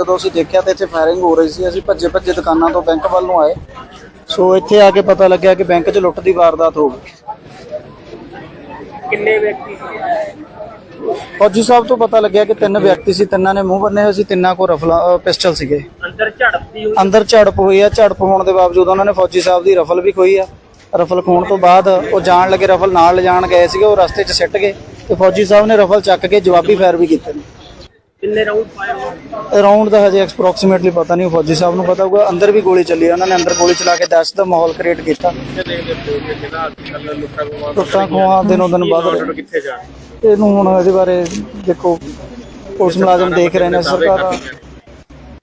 ਜਦੋਂ ਅਸੀਂ ਦੇਖਿਆ ਤਾਂ ਇੱਥੇ ਫਾਇਰਿੰਗ ਹੋ ਰਹੀ ਸੀ ਅਸੀਂ ਭੱਜੇ ਭੱਜੇ ਦੁਕਾਨਾਂ ਤੋਂ ਬੈਂਕ ਵੱਲ ਨੂੰ ਆਏ। ਸੋ ਇੱਥੇ ਆ ਕੇ ਪਤਾ ਲੱਗਿਆ ਕਿ ਬੈਂਕ 'ਚ ਲੁੱਟ ਦੀ ਵਾਰਦਾਤ ਹੋ ਗਈ। ਕਿੰਨੇ ਵਿਅਕਤੀ ਸੀ? ਫੌਜੀ ਸਾਹਿਬ ਤੋਂ ਪਤਾ ਲੱਗਿਆ ਕਿ ਤਿੰਨ ਵਿਅਕਤੀ ਸੀ ਤਿੰਨਾਂ ਨੇ ਮੂੰਹ ਬੰਨੇ ਹੋਏ ਸੀ ਤਿੰਨਾਂ ਕੋਲ ਰਫਲਾ ਪਿਸਟਲ ਸੀਗੇ। ਅੰਦਰ ਝੜਪਦੀ ਹੋਈ ਅੰਦਰ ਝੜਪ ਹੋਈ ਆ। ਝੜਪ ਹੋਣ ਦੇ ਬਾਵਜੂਦ ਉਹਨਾਂ ਨੇ ਫੌਜੀ ਸਾਹਿਬ ਦੀ ਰਫਲ ਵੀ ਖੋਈ ਆ। ਰਫਲ ਖੋਣ ਤੋਂ ਬਾਅਦ ਉਹ ਜਾਣ ਲੱਗੇ ਰਫਲ ਨਾਲ ਲਿਜਾਣ ਗਏ ਸੀਗੇ ਉਹ ਰਸਤੇ 'ਚ ਸਿੱਟ ਗਏ ਤੇ ਫੌਜੀ ਸਾਹਿਬ ਨੇ ਰਫਲ ਚੱਕ ਕੇ ਜਵਾਬੀ ਫਾਇਰ ਵੀ ਕੀਤੇ ਨੇ। ਕਿੰਨੇ ਰਾਉਂਡ ਫਾਇਰ ਹੋਏ? ਅਰਾਊਂਡ ਦਾ ਹਜੇ ਐਕਸਪ੍ਰੋਕਸੀਮੇਟਲੀ ਪਤਾ ਨਹੀਂ ਫੌਜੀ ਸਾਹਿਬ ਨੂੰ ਪਤਾ ਹੋਊਗਾ। ਅੰਦਰ ਵੀ ਗੋਲੀ ਚੱਲੀ ਉਹਨਾਂ ਨੇ ਅੰਦਰ ਗੋਲੀ ਚਲਾ ਕੇ ਦਹਿਸ਼ਤ ਦਾ ਮਾਹੌਲ ਕ੍ਰੀਏਟ ਕੀਤਾ। ਟੁੱਟਾਂ ਖੋਹਾਂ ਦਿਨੋਂ ਦਿਨ ਵੱਧ ਰਹੇ ਕਿੱਥੇ ਜਾ ਇਹਨੂੰ ਹੁਣ ਇਹਦੇ ਬਾਰੇ ਦੇਖੋ ਪੁਲਿਸ ਮੁਲਾਜ਼ਮ ਦੇਖ ਰਹੇ ਨੇ ਸਰਕਾਰ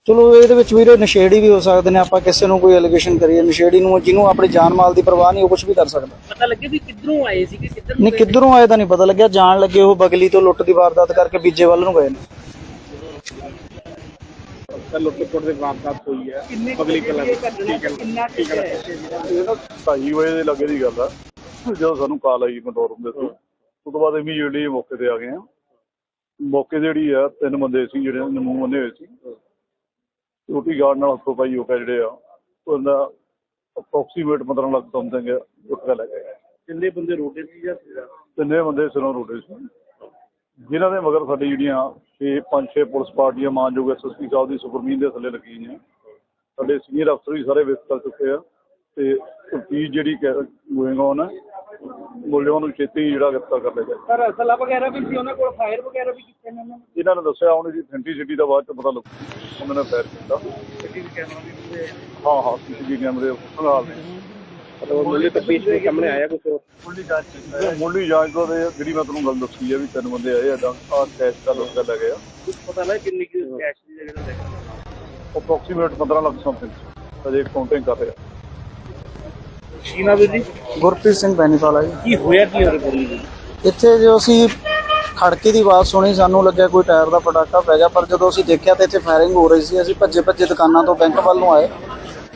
ਚਲੋ ਇਹਦੇ ਵਿੱਚ ਵੀਰੇ ਨਸ਼ੇੜੀ ਵੀ ਹੋ ਸਕਦੇ ਨੇ ਆਪਾਂ ਕਿਸੇ ਨੂੰ ਕੋਈ ਅਲੀਗੇਸ਼ਨ ਕਰੀਏ। ਨਸ਼ੇੜੀ ਨੂੰ ਜਿਹਨੂੰ ਆਪਣੀ ਜਾਨ ਮਾਲ ਦੀ ਪਰਵਾਹ ਨਹੀਂ ਉਹ ਕੁਝ ਵੀ ਕਰ ਸਕਦਾ। ਪਤਾ ਲੱਗੇ ਵੀ ਕਿੱਧਰੋਂ ਆਏ ਸੀ ਕਿ ਕਿੱਧਰ ਨਹੀਂ ਕਿੱਧਰੋਂ ਆਏ ਤਾਂ ਨਹੀਂ ਪਤਾ ਲੱਗਿਆ। ਜਾਣ ਲੱਗੇ ਉਹ ਬਗਲੀ ਤੋਂ ਲੁੱਟ ਦੀ ਵਾਰਦਾਤ ਕਰਕੇ ਬੀਜੇ ਵੱਲ ਨੂੰ ਗਏ ਨੇ। ਲੁੱਟ ਖੋਟ ਦੀ ਵਾਰਦਾਤ ਹੋਈ ਹੈ। ਪਬਲਿਕ ਕਲਰ ਕਿੰਨਾ ਠੀਕ ਹੈ। ਇਹ ਨਾ ਢਾਈ ਵਜੇ ਦੇ ਲੱਗੇ ਦੀ ਗੱਲ ਆ। ਜਦੋਂ ਸਾਨੂੰ ਕਾਲ ਆਈ ਕੰਟਰੋਲ ਰੂਮ ਦੇ ਤੋਂ ਉਸ ਤੋਂ ਬਾਅਦ ਇਮੀਡੀਏਟਲੀ ਮੌਕੇ ਤੇ ਆ ਗਏ ਆ ਮੌਕੇ ਤੇ ਜਿਹੜੀ ਆ ਤਿੰਨ ਬੰਦੇ ਸੀ ਜਿਹੜੇ ਨਮੂ ਬੰਨੇ ਹੋਏ ਸੀ। ਸਿਕਿਉਰਿਟੀ ਗਾਰਡ ਨਾਲ ਹੱਥੋਂ ਪਾਈ ਹੋ ਕੇ ਜਿਹੜੇ ਆ ਉਹਦਾ ਅਪਰੋਕਸੀਮੇਟ 15 ਲੱਖ ਸਮਥਿੰਗ ਲੁੱਟ ਕੇ ਲੈ ਗਏ ਕਿੰਨੇ ਬੰਦੇ ਰੋਡੇ ਸੀ ਜਾਂ ਤਿੰਨੇ ਬੰਦੇ ਸਿਰੋਂ ਰੋਡੇ ਸੀ। ਜਿਨ੍ਹਾਂ ਦੇ ਮਗਰ ਸਾਡੀ ਜਿਹੜੀਆਂ ਛੇ ਪੰਜ ਛੇ ਪੁਲਿਸ ਪਾਰਟੀਆਂ ਮਾਨਯੋਗ ਐਸਐਸਪੀ ਸਾਹਿਬ ਦੀ ਸੁਪਰਮੀਨ ਦੇ ਥੱਲੇ ਲੱਗੀਆਂ ਨੇ ਸਾਡੇ ਸੀਨੀਅਰ ਅਫਸਰ ਵੀ ਸਾਰੇ ਵਿਸਤ ਕਰ ਚੁੱਕੇ ਆ ਤੇ ਤਫਤੀਸ਼ ਜਿਹੜੀ ਗੋਇੰਗ ਔਨ ਹੈ ਮੁਲਜ਼ਮਾਂ ਨੂੰ ਛੇਤੀ ਜਿਹੜਾ ਗ੍ਰਿਫਤਾਰ ਕਰ ਲਿਆ ਜਾਏ। ਸਰ ਅਸਲਾ ਵਗੈਰਾ ਵੀ ਸੀ ਉਹਨਾਂ ਕੋਲ ਫਾਇਰ ਵਗੈਰਾ ਵੀ ਕੀਤੇ ਨੇ ਉਹਨਾਂ ਇਹਨਾਂ ਨੇ ਦੱਸਿਆ ਹੁਣ ਇਹਦੀ ਅਥੈਂਟਿਸਿਟੀ ਦਾ ਬਾਅਦ ਚ ਪਤਾ ਲੱਗੂ ਉਹਨਾਂ ਨੇ ਫਾਇਰ ਕੀਤਾ। ਨੇ ਕੈਮਰਾ ਵੀ ਪੂਰੇ ਹਾਂ ਹਾਂ ਸੀਸੀਟੀਵੀ ਕੈਮਰੇ ਖੰਗਾਲ ਨੇ। ਮੁੱਢਲੀ ਤਫਤੀਸ਼ ਦੇ ਸਾਹਮਣੇ ਆਇਆ ਕੁਝ ਮੁੱਢਲੀ ਜਾਂਚ ਮੁੱਢਲੀ ਜਾਂਚ ਤੋਂ ਤੇ ਜਿਹੜੀ ਮੈਂ ਤੁਹਾਨੂੰ ਗੱਲ ਦੱਸੀ ਹੈ ਵੀ ਤਿੰਨ ਬੰਦੇ ਆਏ ਆ ਆ ਕੈਸ਼ ਦਾ ਲੋਕ ਲੈ ਗਏ ਆ। ਕੁਝ ਪਤਾ ਲੱਗਾ ਕਿੰਨੀ ਕਿ ਕੈਸ਼ ਦੀ ਜਗ੍ਹਾ ਲੈ ਅਪਰੋਕਸੀਮੇਟ 15 ਲੱਖ ਸਮਥਿੰਗ ਅਜੇ ਕਾਊਂਟਿੰਗ ਕਰ ਰਿਹਾ। ਸ਼ੀਨਾ ਵੀਰ ਜੀ? ਗੁਰਪ੍ਰੀਤ ਸਿੰਘ ਬੈਨੀਵਾਲਾ ਜੀ। ਕੀ ਹੋਇਆ ਕੀ ਹੋਰ ਬੋਲੀ ਇੱਥੇ ਜੋ ਅਸੀਂ ਖੜਕੇ ਦੀ ਆਵਾਜ਼ ਸੁਣੀ ਸਾਨੂੰ ਲੱਗਿਆ ਕੋਈ ਟਾਇਰ ਦਾ ਪਟਾਕਾ ਪੈ ਗਿਆ ਪਰ ਜਦੋਂ ਅਸੀਂ ਦੇਖਿਆ ਤਾਂ ਇੱਥੇ ਫਾਇਰਿੰਗ ਹੋ ਰਹੀ ਸੀ ਅਸੀਂ ਭੱਜੇ ਭੱਜੇ ਦੁਕਾਨਾਂ ਤੋਂ ਬੈਂਕ ਵੱਲ ਨੂੰ ਆਏ।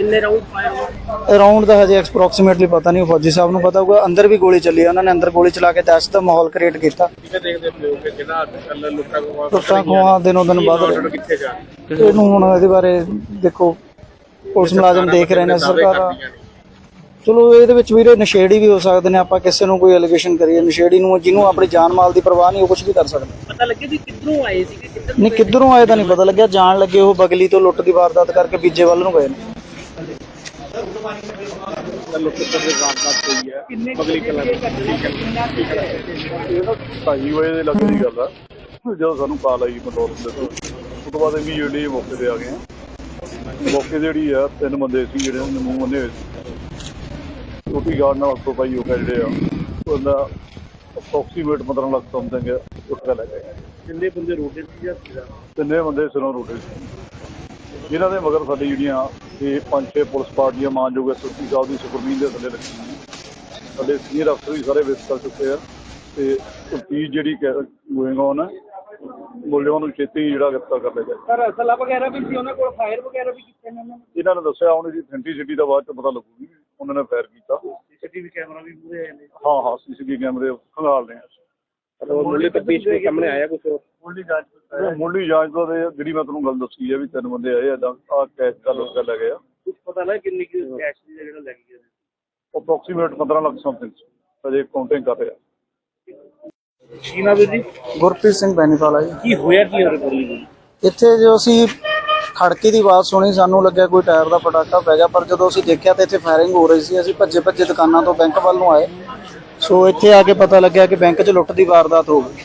ਕਿੰਨੇ ਰਾਉਂਡ ਫਾਇਰ ਹੋਏ? ਅਰਾਊਂਡ ਦਾ ਹਜੇ ਐਕਸਪ੍ਰੋਕਸੀਮੇਟਲੀ ਪਤਾ ਨਹੀਂ ਫੌਜੀ ਸਾਹਿਬ ਨੂੰ ਪਤਾ ਹੋਊਗਾ। ਅੰਦਰ ਵੀ ਗੋਲੀ ਚੱਲੀ ਆ, ਉਹਨਾਂ ਨੇ ਅੰਦਰ ਗੋਲੀ ਚਲਾ ਕੇ ਦਹਿਸ਼ਤ ਦਾ ਮਾਹੌਲ ਕ੍ਰੀਏਟ ਕੀਤਾ। ਕਿਵੇਂ ਦੇਖਦੇ ਹੋ ਕਿ ਜਿਹੜਾ ਅੱਜ ਕੱਲ ਲੁੱਟਾਂ ਖੋਹਾਂ ਦਿਨੋਂ ਦਿਨ ਵੱਧ ਰਹੇ। ਕਿੱਥੇ ਜਾ ਇਹਨੂੰ ਹੁਣ ਇਹਦੇ ਬਾਰੇ ਦੇਖੋ ਪੁਲਿਸ ਮੁਲਾਜ਼ਮ ਦੇਖ ਰਹੇ ਨੇ ਸਰਕਾਰ। ਚਲੋ ਇਹਦੇ ਵਿੱਚ ਵੀਰੇ ਨਸ਼ੇੜੀ ਵੀ ਹੋ ਸਕਦੇ ਨੇ ਆਪਾਂ ਕਿਸੇ ਨੂੰ ਕੋਈ ਅਲੀਗੇਸ਼ਨ ਕਰੀਏ। ਨਸ਼ੇੜੀ ਨੂੰ ਜਿਹਨੂੰ ਆਪਣੀ ਜਾਨ ਮਾਲ ਦੀ ਪਰਵਾਹ ਨਹੀਂ ਉਹ ਕੁਝ ਵੀ ਕਰ ਸਕਦਾ। ਪਤਾ ਲੱਗੇ ਵੀ ਕਿੱਧਰੋਂ ਆਏ ਸੀ ਕਿ ਕਿੱਧਰ ਨਹੀਂ ਕਿੱਧਰੋਂ ਆਏ ਤਾਂ ਨਹੀਂ ਪਤਾ ਲੱਗਿਆ। ਜਾਣ ਲੱਗੇ ਉਹ ਬਗਲੀ ਤੋਂ ਲੁੱਟ ਦੀ ਵਾਰਦਾਤ ਕਰਕੇ ਬੀਜੇ ਵੱਲ ਨੂੰ ਗਏ ਨੇ। ਲੁੱਟ ਖੋਟ ਦੀ ਵਾਰਦਾਤ ਹੋਈ ਹੈ ਕਿੰਨੇ ਪਬਲਿਕ ਕਲਰ ਇਹ ਨਾ ਢਾਈ ਵਜੇ ਦੇ ਲੱਗੇ ਦੀ ਗੱਲ ਆ ਜਦੋਂ ਸਾਨੂੰ ਕਾਲ ਆਈ ਕੰਟਰੋਲ ਰੂਮ ਦੇ ਤੋਂ ਉਸ ਤੋਂ ਬਾਅਦ ਇਮੀਡੀਏਟਲੀ ਮੌਕੇ ਤੇ ਆ ਗਏ ਆ ਮੌਕੇ ਤੇ ਜਿਹੜੀ ਆ ਤਿੰਨ ਬੰਦੇ ਸੀ ਜਿਹੜੇ ਨਮੂ ਹੋਏ ਸੀ ਸਿਕਿਉਰਿਟੀ ਗਾਰਡ ਨਾਲ ਹੱਥੋਂ ਪਾਈ ਹੋ ਕੇ ਜਿਹੜੇ ਆ ਉਹਦਾ ਅਪਰੋਕਸੀਮੇਟ 15 ਲੱਖ ਸਮਥਿੰਗ ਲੁੱਟ ਕੇ ਲੈ ਗਏ ਕਿੰਨੇ ਬੰਦੇ ਰੋਡੇ ਸੀ ਜਾਂ ਤਿੰਨੇ ਬੰਦੇ ਸਿਰੋਂ ਰੋਡੇ ਸੀ ਜਿਨ੍ਹਾਂ ਦੇ ਮਗਰ ਸਾਡੀ ਜਿਹੜੀਆਂ ਛੇ ਪੰਜ ਛੇ ਪੁਲਿਸ ਪਾਰਟੀਆਂ ਮਾਨਯੋਗ ਐਸਐਸਪੀ ਸਾਹਿਬ ਦੀ ਸੁਪਰਮੀਨ ਦੇ ਥੱਲੇ ਲੱਗੀਆਂ ਨੇ ਸਾਡੇ ਸੀਨੀਅਰ ਅਫਸਰ ਵੀ ਸਾਰੇ ਵਿਸਤ ਕਰ ਚੁੱਕੇ ਆ ਤੇ ਤਫਤੀਸ਼ ਜਿਹੜੀ ਗੋਇੰਗ ਔਨ ਹੈ ਮੁਲਜ਼ਮਾਂ ਨੂੰ ਛੇਤੀ ਜਿਹੜਾ ਗ੍ਰਿਫਤਾਰ ਕਰ ਲਿਆ ਜਾਏ। ਸਰ ਅਸਲਾ ਵਗੈਰਾ ਵੀ ਸੀ ਉਹਨਾਂ ਕੋਲ ਫਾਇਰ ਵਗੈਰਾ ਵੀ ਕੀਤੇ ਨੇ ਉਹਨਾਂ ਨੇ? ਇਹਨਾਂ ਨੇ ਦੱਸਿਆ ਹੁਣ ਇਹਦੀ ਅਥੈਂਟਿਸਿਟੀ ਦਾ ਬਾਅਦ ਚ ਪਤਾ ਲੱਗੂਗੀ ਉਹਨਾਂ ਨੇ ਫਾਇਰ ਕੀਤਾ। ਸੀਸੀਟੀਵੀ ਕੈਮਰਾ ਵੀ ਪੂਰੇ ਆਏ ਨੇ। ਹਾਂ ਹਾਂ ਸੀਸੀਟੀਵੀ ਕੈਮਰੇ ਖੰਗਾਲ ਰਹੇ ਆ। ਮੁੱਢਲੀ ਤਫਤੀਸ਼ ਦੇ ਸਾਹਮਣੇ ਆਇਆ ਕੁਝ ਮੁੱਢਲੀ ਜਾਂਚ ਮੁੱਢਲੀ ਜਾਂਚ ਤੋਂ ਤੇ ਜਿਹੜੀ ਮੈਂ ਤੁਹਾਨੂੰ ਗੱਲ ਦੱਸੀ ਹੈ ਵੀ ਤਿੰਨ ਬੰਦੇ ਆਏ ਆ ਆ ਕੈਸ਼ ਦਾ ਲੋਕ ਲੈ ਗਏ ਆ। ਕੁਝ ਪਤਾ ਲੱਗਾ ਕਿੰਨੀ ਕਿ ਕੈਸ਼ ਦੀ ਜਗ੍ਹਾ ਲੈ ਗਈ ਅਪਰੋਕਸੀਮੇਟ 15 ਲੱਖ ਸਮਥਿੰਗ ਅਜੇ ਕਾਊਂਟਿੰਗ ਕਰ ਰਿਹਾ। ਸ਼ੀਨਾ ਵੀਰ ਜੀ? ਗੁਰਪ੍ਰੀਤ ਸਿੰਘ ਬੈਨੀਵਾਲਾ ਜੀ। ਕੀ ਹੋਇਆ ਕੀ ਹੋਰ ਬੋਲੀ ਇੱਥੇ ਜੋ ਅਸੀਂ ਖੜਕੇ ਦੀ ਆਵਾਜ਼ ਸੁਣੀ ਸਾਨੂੰ ਲੱਗਿਆ ਕੋਈ ਟਾਇਰ ਦਾ ਪਟਾਕਾ ਪੈ ਗਿਆ ਪਰ ਜਦੋਂ ਅਸੀਂ ਦੇਖਿਆ ਤਾਂ ਇੱਥੇ ਫਾਇਰਿੰਗ ਹੋ ਰਹੀ ਸੀ। ਅਸੀਂ ਭੱਜੇ ਭੱਜੇ ਦੁਕਾਨਾਂ ਤੋਂ ਬੈਂਕ ਵੱਲ ਨੂੰ ਆਏ। ਸੋ ਇੱਥੇ ਆ ਕੇ ਪਤਾ ਲੱਗਿਆ ਕਿ ਬੈਂਕ 'ਚ ਲੁੱਟ ਦੀ ਵਾਰਦਾਤ ਹੋ ਗਈ।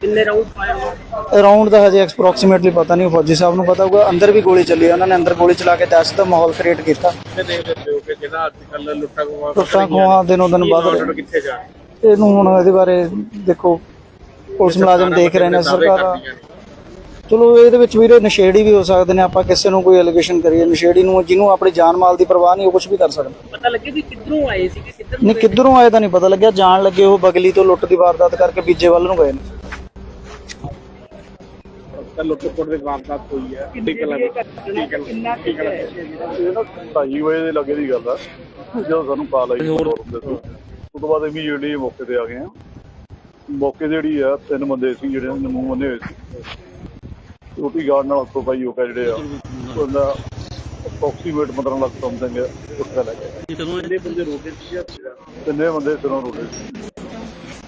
ਕਿੰਨੇ ਰਾਉਂਡ ਫਾਇਰ ਦਾ ਹਜੇ ਐਕਸਪ੍ਰੋਕਸੀਮੇਟਲੀ ਪਤਾ ਨਹੀਂ ਫੌਜੀ ਸਾਹਿਬ ਨੂੰ ਪਤਾ ਹੋਊਗਾ। ਅੰਦਰ ਵੀ ਗੋਲੀ ਚੱਲੀ ਹੈ, ਉਹਨਾਂ ਨੇ ਅੰਦਰ ਗੋਲੀ ਚਲਾ ਕੇ ਦਹਿਸ਼ਤ ਦਾ ਮਾਹੌਲ ਕ੍ਰੀਏਟ ਕੀਤਾ। ਕਿਵੇਂ ਦੇਖਦੇ ਪਿਓ ਕਿ ਜਿਹੜਾ ਅੱਜ ਕੱਲ ਲੁੱਟਾਂ ਖੋਹਾਂ ਦਿਨੋਂ ਦਿਨ ਵੱਧ ਰਹੇ ਕਿੱਥੇ ਜਾ ਇਹਨੂੰ ਹੁਣ ਇਹਦੇ ਬਾਰੇ ਦੇਖੋ ਪੁਲਿਸ ਮੁਲਾਜ਼ਮ ਦੇਖ ਰਹੇ ਨੇ ਸਰਕਾਰਾਂ ਚਲੋ ਇਹਦੇ ਵਿੱਚ ਵੀਰੇ ਨਸ਼ੇੜੀ ਵੀ ਹੋ ਸਕਦੇ ਨੇ ਆਪਾਂ ਕਿਸੇ ਨੂੰ ਕੋਈ ਅਲੀਗੇਸ਼ਨ ਕਰੀਏ। ਨਸ਼ੇੜੀ ਨੂੰ ਜਿਹਨੂੰ ਆਪਣੀ ਜਾਨ ਮਾਲ ਦੀ ਪਰਵਾਹ ਨਹੀਂ ਉਹ ਕੁਝ ਵੀ ਕਰ ਸਕਦਾ। ਪਤਾ ਲੱਗੇ ਵੀ ਕਿੱਧਰੋਂ ਆਏ ਸੀ ਕਿ ਕਿੱਧਰ ਨਹੀਂ ਕਿੱਧਰੋਂ ਆਏ ਤਾਂ ਨਹੀਂ ਪਤਾ ਲੱਗਿਆ। ਜਾਣ ਲੱਗੇ ਉਹ ਬਗਲੀ ਤੋਂ ਲੁੱਟ ਦੀ ਵਾਰਦਾਤ ਕਰਕੇ ਬੀਜੇ ਵੱਲ ਨੂੰ ਗਏ ਨੇ। ਲੁੱਟ ਖੋਟ ਦੇ ਵਾਰਦਾਤ ਹੋਈ ਹੈ। ਕਿੰਨੀ ਕਲਾ ਕਿੰਨਾ ਇਹ ਨਾ ਢਾਈ ਵਜੇ ਦੇ ਲੱਗੇ ਦੀ ਗੱਲ ਆ ਜਦੋਂ ਸਾਨੂੰ ਕਾਲ ਆਈ ਕੰਟਰੋਲ ਦੇ ਤੋਂ ਉਸ ਤੋਂ ਬਾਅਦ ਇਮੀਡੀਏਟਲੀ ਮੌਕੇ ਤੇ ਆ ਗਏ ਆ ਮੌਕੇ ਤੇ ਜਿਹੜੀ ਆ ਤਿੰਨ ਬੰਦੇ ਸੀ ਜਿਹੜੇ ਨੇ ਮੂੰਹ ਬੰਨੇ ਹੋਏ ਸੀ। ਰੋਟੀ ਗਾਰਡ ਨਾਲ ਹੱਥੋਂ ਪਾਈ ਹੋ ਕੇ ਜਿਹੜੇ ਆ। ਉਹਦਾ ਅਪਰੋਕਸੀਮੇਟ 15 ਲੱਖ ਸਮਥਿੰਗ ਉੱਠਾ ਲੱਗੇ ਕਿੰਨੇ ਬੰਦੇ ਰੋਕੇ ਸੀ ਤਿੰਨੇ ਬੰਦੇ ਸਿਰੋਂ ਰੁਕੇ ਸੀ।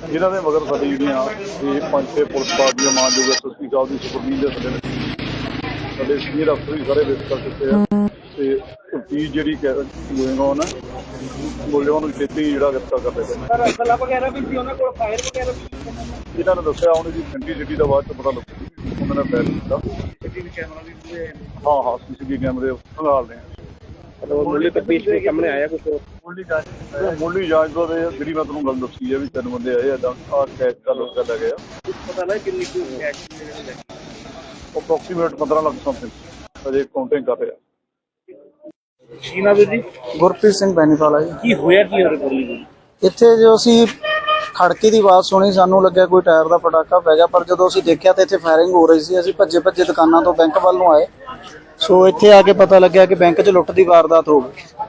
ਜਿਨ੍ਹਾਂ ਦੇ ਮਗਰ ਸਾਡੀ ਜਿਹੜੀਆਂ ਇਹ ਪੰਜ ਛੇ ਪੁਲਿਸ ਪਾਰਟੀਆਂ ਮਾਨਯੋਗ ਐਸਐਸਪੀ ਸਾਹਿਬ ਦੀ ਸੁਪਰਵੀਜ਼ਨ ਦੇ ਨੇ ਸਾਡੇ ਸੀਨੀਅਰ ਅਫਸਰ ਵੀ ਸਾਰੇ ਵਿਜ਼ਿਟ ਕਰ ਚੁੱਕੇ ਆ। ਤੇ ਤਫਤੀਸ਼ ਜਿਹੜੀ ਗੋਇੰਗ ਔਨ ਹੈ ਮੁਲਜ਼ਮਾਂ ਨੂੰ ਛੇਤੀ ਜਿਹੜਾ ਗ੍ਰਿਫਤਾਰ ਕਰ ਲਿਆ ਜਾਵੇ ਸਰ ਅਸਲਾ ਵਗੈਰਾ ਵੀ ਸੀ ਉਹਨਾਂ ਕੋਲ ਫਾਇਰ ਵਗੈਰਾ ਵੀ ਇਹਨਾਂ ਨੇ ਦੱਸਿਆ ਹੁਣ ਜੀ ਘੰਟੀ ਸਿਟੀ ਦਾ ਬਾਅਦ ਚ ਪਤਾ ਲੱਗੂ ਉਹਨਾਂ ਨੇ ਫੈਰ ਕੀਤਾ। ਸੀ ਕੈਮਰਾ ਵੀ ਪੂਰੇ ਹਾਂ ਹਾਂ ਸੀਸੀਟੀਵੀ ਕੈਮਰੇ ਸੰਭਾਲਦੇ ਆ। ਚਲੋ ਮੁੱਢਲੀ ਤਪੀਸ਼ ਦੇ ਸਾਹਮਣੇ ਆਇਆ ਕੁਝ ਮੁੱਢਲੀ ਜਾਂਚ ਮੁੱਢਲੀ ਜਾਂਚ ਤੋਂ ਇਹ ਜਿਹੜੀ ਮੈਂ ਤੁਹਾਨੂੰ ਗੱਲ ਦੱਸੀ ਹੈ ਵੀ ਤਿੰਨ ਬੰਦੇ ਆਏ ਆ ਆ ਕੈਚ ਕਰ ਲੋ ਕਰ ਗਏ ਆ। ਪਤਾ ਲੱਗ ਕਿੰਨੀ ਕੁ ਐਕਸੀਡੈਂਟ ਅਪਰੋਕਸੀਮੇਟ 15 ਲੱਖ ਸਮਥਿੰਗ ਅਜੇ ਕਾਊਂਟਿੰਗ ਕਰ ਰਿਹਾ। ਕੀ ਨਾ ਵੀਰ ਜੀ? ਗੁਰਪ੍ਰੀਤ ਸਿੰਘ ਬੈਨੀਵਾਲਾ ਜੀ। ਕੀ ਹੋਇਆ ਕੀ ਹੋਰ ਬੋਲੀ ਇੱਥੇ ਜੋ ਅਸੀਂ ਖੜਕੇ ਦੀ ਆਵਾਜ਼ ਸੁਣੀ ਸਾਨੂੰ ਲੱਗਿਆ ਕੋਈ ਟਾਇਰ ਦਾ ਪਟਾਕਾ ਪੈ ਗਿਆ ਪਰ ਜਦੋਂ ਅਸੀਂ ਦੇਖਿਆ ਤਾਂ ਇੱਥੇ ਫਾਇਰਿੰਗ ਹੋ ਰਹੀ ਸੀ। ਅਸੀਂ ਭੱਜੇ ਭੱਜੇ ਦੁਕਾਨਾਂ ਤੋਂ ਬੈਂਕ ਵੱਲ ਨੂੰ ਆਏ। ਸੋ ਇੱਥੇ ਆ ਕੇ ਪਤਾ ਲੱਗਿਆ ਕਿ ਬੈਂਕ 'ਚ ਲੁੱਟ ਦੀ ਵਾਰਦਾਤ ਹੋ ਗਈ।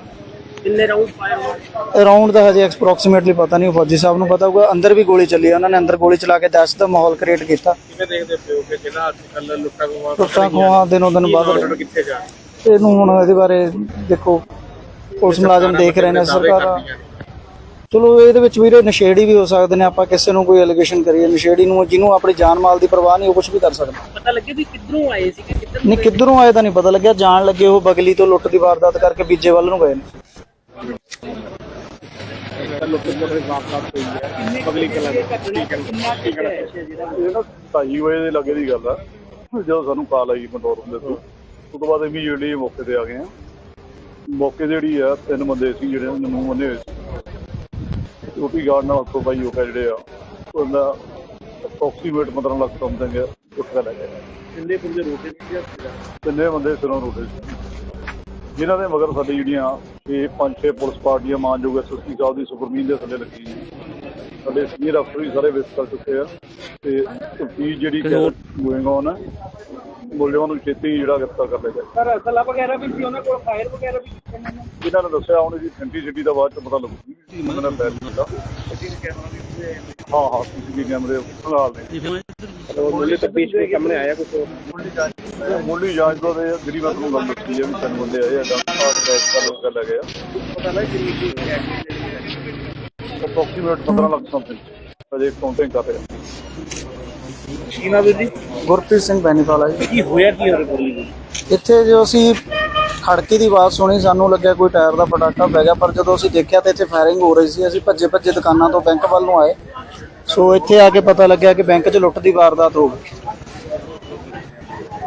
ਕਿੰਨੇ ਰਾਉਂਡ ਫਾਇਰ ਹੋਏ? ਅਰਾਊਂਡ ਦਾ ਹਜੇ ਐਕਸਪ੍ਰੋਕਸੀਮੇਟਲੀ ਪਤਾ ਨਹੀਂ ਫੌਜੀ ਸਾਹਿਬ ਨੂੰ ਪਤਾ ਹੋਊਗਾ। ਅੰਦਰ ਵੀ ਗੋਲੀ ਚੱਲੀ ਉਹਨਾਂ ਨੇ ਅੰਦਰ ਗੋਲੀ ਚਲਾ ਕੇ ਦਹਿਸ਼ਤ ਦਾ ਮਾਹੌਲ ਕ੍ਰੀਏਟ ਕੀਤਾ। ਕਿਵੇਂ ਦੇਖਦੇ ਪਿਓ ਕਿ ਜਿਹੜਾ ਅੱਜ ਕੱਲ ਲੁੱਟਾਂ ਖੋਹਾਂ ਟੁੱਟਾਂ ਖੋਹਾਂ ਦਿਨੋਂ ਦਿਨ ਵੱਧ ਆਰਡਰ ਰਹੇ। ਕਿੱਥੇ ਜਾ ਇਹਨੂੰ ਹੁਣ ਇਹਦੇ ਬਾਰੇ ਦੇਖੋ ਪੁਲਿਸ ਮੁਲਾਜ਼ਮ ਦੇਖ ਰਹੇ ਨੇ ਸਰਕਾਰਾਂ। ਚਲੋ ਇਹਦੇ ਵਿੱਚ ਵੀਰੇ ਨਸ਼ੇੜੀ ਵੀ ਹੋ ਸਕਦੇ ਨੇ ਆਪਾਂ ਕਿਸੇ ਨੂੰ ਕੋਈ ਅਲੀਗੇਸ਼ਨ ਕਰੀਏ। ਨਸ਼ੇੜੀ ਨੂੰ ਜਿਹਨੂੰ ਆਪਣੀ ਜਾਨ ਮਾਲ ਦੀ ਪਰਵਾਹ ਨਹੀਂ ਉਹ ਕੁਝ ਵੀ ਕਰ ਸਕਦਾ। ਪਤਾ ਲੱਗੇ ਵੀ ਕਿੱਧਰੋਂ ਆਏ ਸੀ ਕਿ ਕਿੱਧਰ ਨਹੀਂ ਕਿੱਧਰੋਂ ਆਏ ਤਾਂ ਨਹੀਂ ਪਤਾ ਲੱਗਿਆ। ਜਾਣ ਲੱਗੇ ਉਹ ਬਗਲੀ ਤੋਂ ਲੁੱਟ ਦੀ ਵਾਰਦਾਤ ਕਰਕੇ ਬੀਜੇ ਵੱਲ ਨੂੰ ਗਏ ਨੇ। ਤਾਂ ਲੁੱਟ ਖੋਟ ਦੇ ਵਾਰਦਾਤ ਹੋਈ ਹੈ। ਕਿੰਨੀ ਪਬਲਿਕ ਕਲਾ ਕਿੰਨਾ ਇਹ ਨਾ ਢਾਈ ਵਜੇ ਦੇ ਲੱਗੇ ਦੀ ਗੱਲ ਆ। ਜਦੋਂ ਸਾਨੂੰ ਕਾਲ ਆਈ ਕੰਟਰੋਲ ਰੂਮ ਦੇ ਤੋਂ ਉਸ ਤੋਂ ਬਾਅਦ ਇਮੀਡੀਏਟਲੀ ਮੌਕੇ ਤੇ ਆ ਗਏ ਆ ਮੌਕੇ ਜਿਹੜੀ ਆ ਤਿੰਨ ਬੰਦੇ ਸੀ ਜਿਹੜੇ ਨੇ ਮੂੰਹ ਬੰਨੇ ਹੋਏ ਸੀ। ਰੋਟੀ ਗਾਰਡ ਨਾਲ ਹੱਥੋਂ ਪਾਈ ਹੋ ਕੇ ਜਿਹੜੇ ਆ ਉਹਦਾ ਅਪਰੋਕਸੀਮੇਟ 15 ਲੱਖ ਸਮਥਿੰਗ ਉੱਠਾ ਲੱਗੇ ਕਿੰਨੇ ਬੰਦੇ ਰੋਕੇ ਸੀ ਤਿੰਨੇ ਬੰਦੇ ਸਿਰੋਂ ਰੁਕੇ ਸੀ। ਜਿਨ੍ਹਾਂ ਦੇ ਮਗਰ ਸਾਡੀ ਜਿਹੜੀਆਂ ਇਹ ਪੰਜ ਛੇ ਪੁਲਿਸ ਪਾਰਟੀਆਂ ਮਾਨਯੋਗ ਐਸਐਸਪੀ ਸਾਹਿਬ ਦੀ ਸੁਪਰਵੀਜ਼ਨ ਦੇ ਥੱਲੇ ਲੱਗੀ ਸਾਡੇ ਸੀਨੀਅਰ ਅਫਸਰ ਵੀ ਸਾਰੇ ਵਿਜ਼ਿਟ ਕਰ ਚੁੱਕੇ ਆ ਤੇ ਤਫਤੀਸ਼ ਜਿਹੜੀ ਗੋਇੰਗ ਔਨ ਹੈ ਮੁਲਜ਼ਮਾਂ ਨੂੰ ਛੇਤੀ ਜਿਹੜਾ ਗ੍ਰਿਫਤਾਰ ਕਰ ਲਿਆ ਜਾਵੇ ਸਰ ਅਸਲਾ ਵਗੈਰਾ ਵੀ ਸੀ ਉਹਨਾਂ ਕੋਲ ਫਾਇਰ ਵਗੈਰਾ ਵੀ ਜਿਨ੍ਹਾਂ ਨੇ ਦੱਸਿਆ ਹੁਣ ਜੀ ਘੰਟੀ ਸਿਟੀ ਦਾ ਬਾਅਦ ਚ ਪਤਾ ਲੱਗੂ ਉਹਨਾਂ ਨੇ ਕੀਤਾ। ਸੀ ਕੈਮਰਾ ਵੀ ਪੂਰੇ ਹਾਂ ਹਾਂ ਸੀਸੀਟੀਵੀ ਕੈਮਰੇ ਸੰਭਾਲਦੇ ਆ ਚਲੋ ਮੁੱਢਲੀ ਤਪੀਸ਼ ਦੇ ਸਾਹਮਣੇ ਆਇਆ ਕੁਝ ਮੁੱਢਲੀ ਜਾਂਚ ਤੋਂ ਇਹ ਜਿਹੜੀ ਮੈਂ ਤੁਹਾਨੂੰ ਗੱਲ ਦੱਸੀ ਹੈ ਵੀ ਤਿੰਨ ਬੰਦੇ ਆਏ ਆ ਡਾਕਟਰ ਕੈਚ ਕਰ ਲੋ ਕਰ ਗਏ ਆ। ਪਤਾ ਲੱਗ ਕਿੰਨੀ ਕੁ ਐਕਸੀਡੈਂਟ ਅਪਰੋਕਸੀਮੇਟ 15 ਲੱਖ ਸਮਥਿੰਗ ਅਜੇ ਕਾਊਂਟਿੰਗ ਕਰ ਰਿਹਾ। ਕੀ ਨਾ ਵੀਰ ਜੀ? ਗੁਰਪ੍ਰੀਤ ਸਿੰਘ ਬੈਨੀਵਾਲਾ ਜੀ। ਕੀ ਹੋਇਆ ਕੀ ਹੋਰ ਬੋਲੀ ਇੱਥੇ ਜੋ ਅਸੀਂ ਖੜਕੇ ਦੀ ਆਵਾਜ਼ ਸੁਣੀ ਸਾਨੂੰ ਲੱਗਿਆ ਕੋਈ ਟਾਇਰ ਦਾ ਪਟਾਕਾ ਪੈ ਗਿਆ ਪਰ ਜਦੋਂ ਅਸੀਂ ਦੇਖਿਆ ਤਾਂ ਇੱਥੇ ਫਾਇਰਿੰਗ ਹੋ ਰਹੀ ਸੀ ਅਸੀਂ ਭੱਜੇ ਭੱਜੇ ਦੁਕਾਨਾਂ ਤੋਂ ਬੈਂਕ ਵੱਲ ਨੂੰ ਆਏ। ਸੋ ਇੱਥੇ ਆ ਕੇ ਪਤਾ ਲੱਗਿਆ ਕਿ ਬੈਂਕ 'ਚ ਲੁੱਟ ਦੀ ਵਾਰਦਾਤ ਹੋ ਗਈ।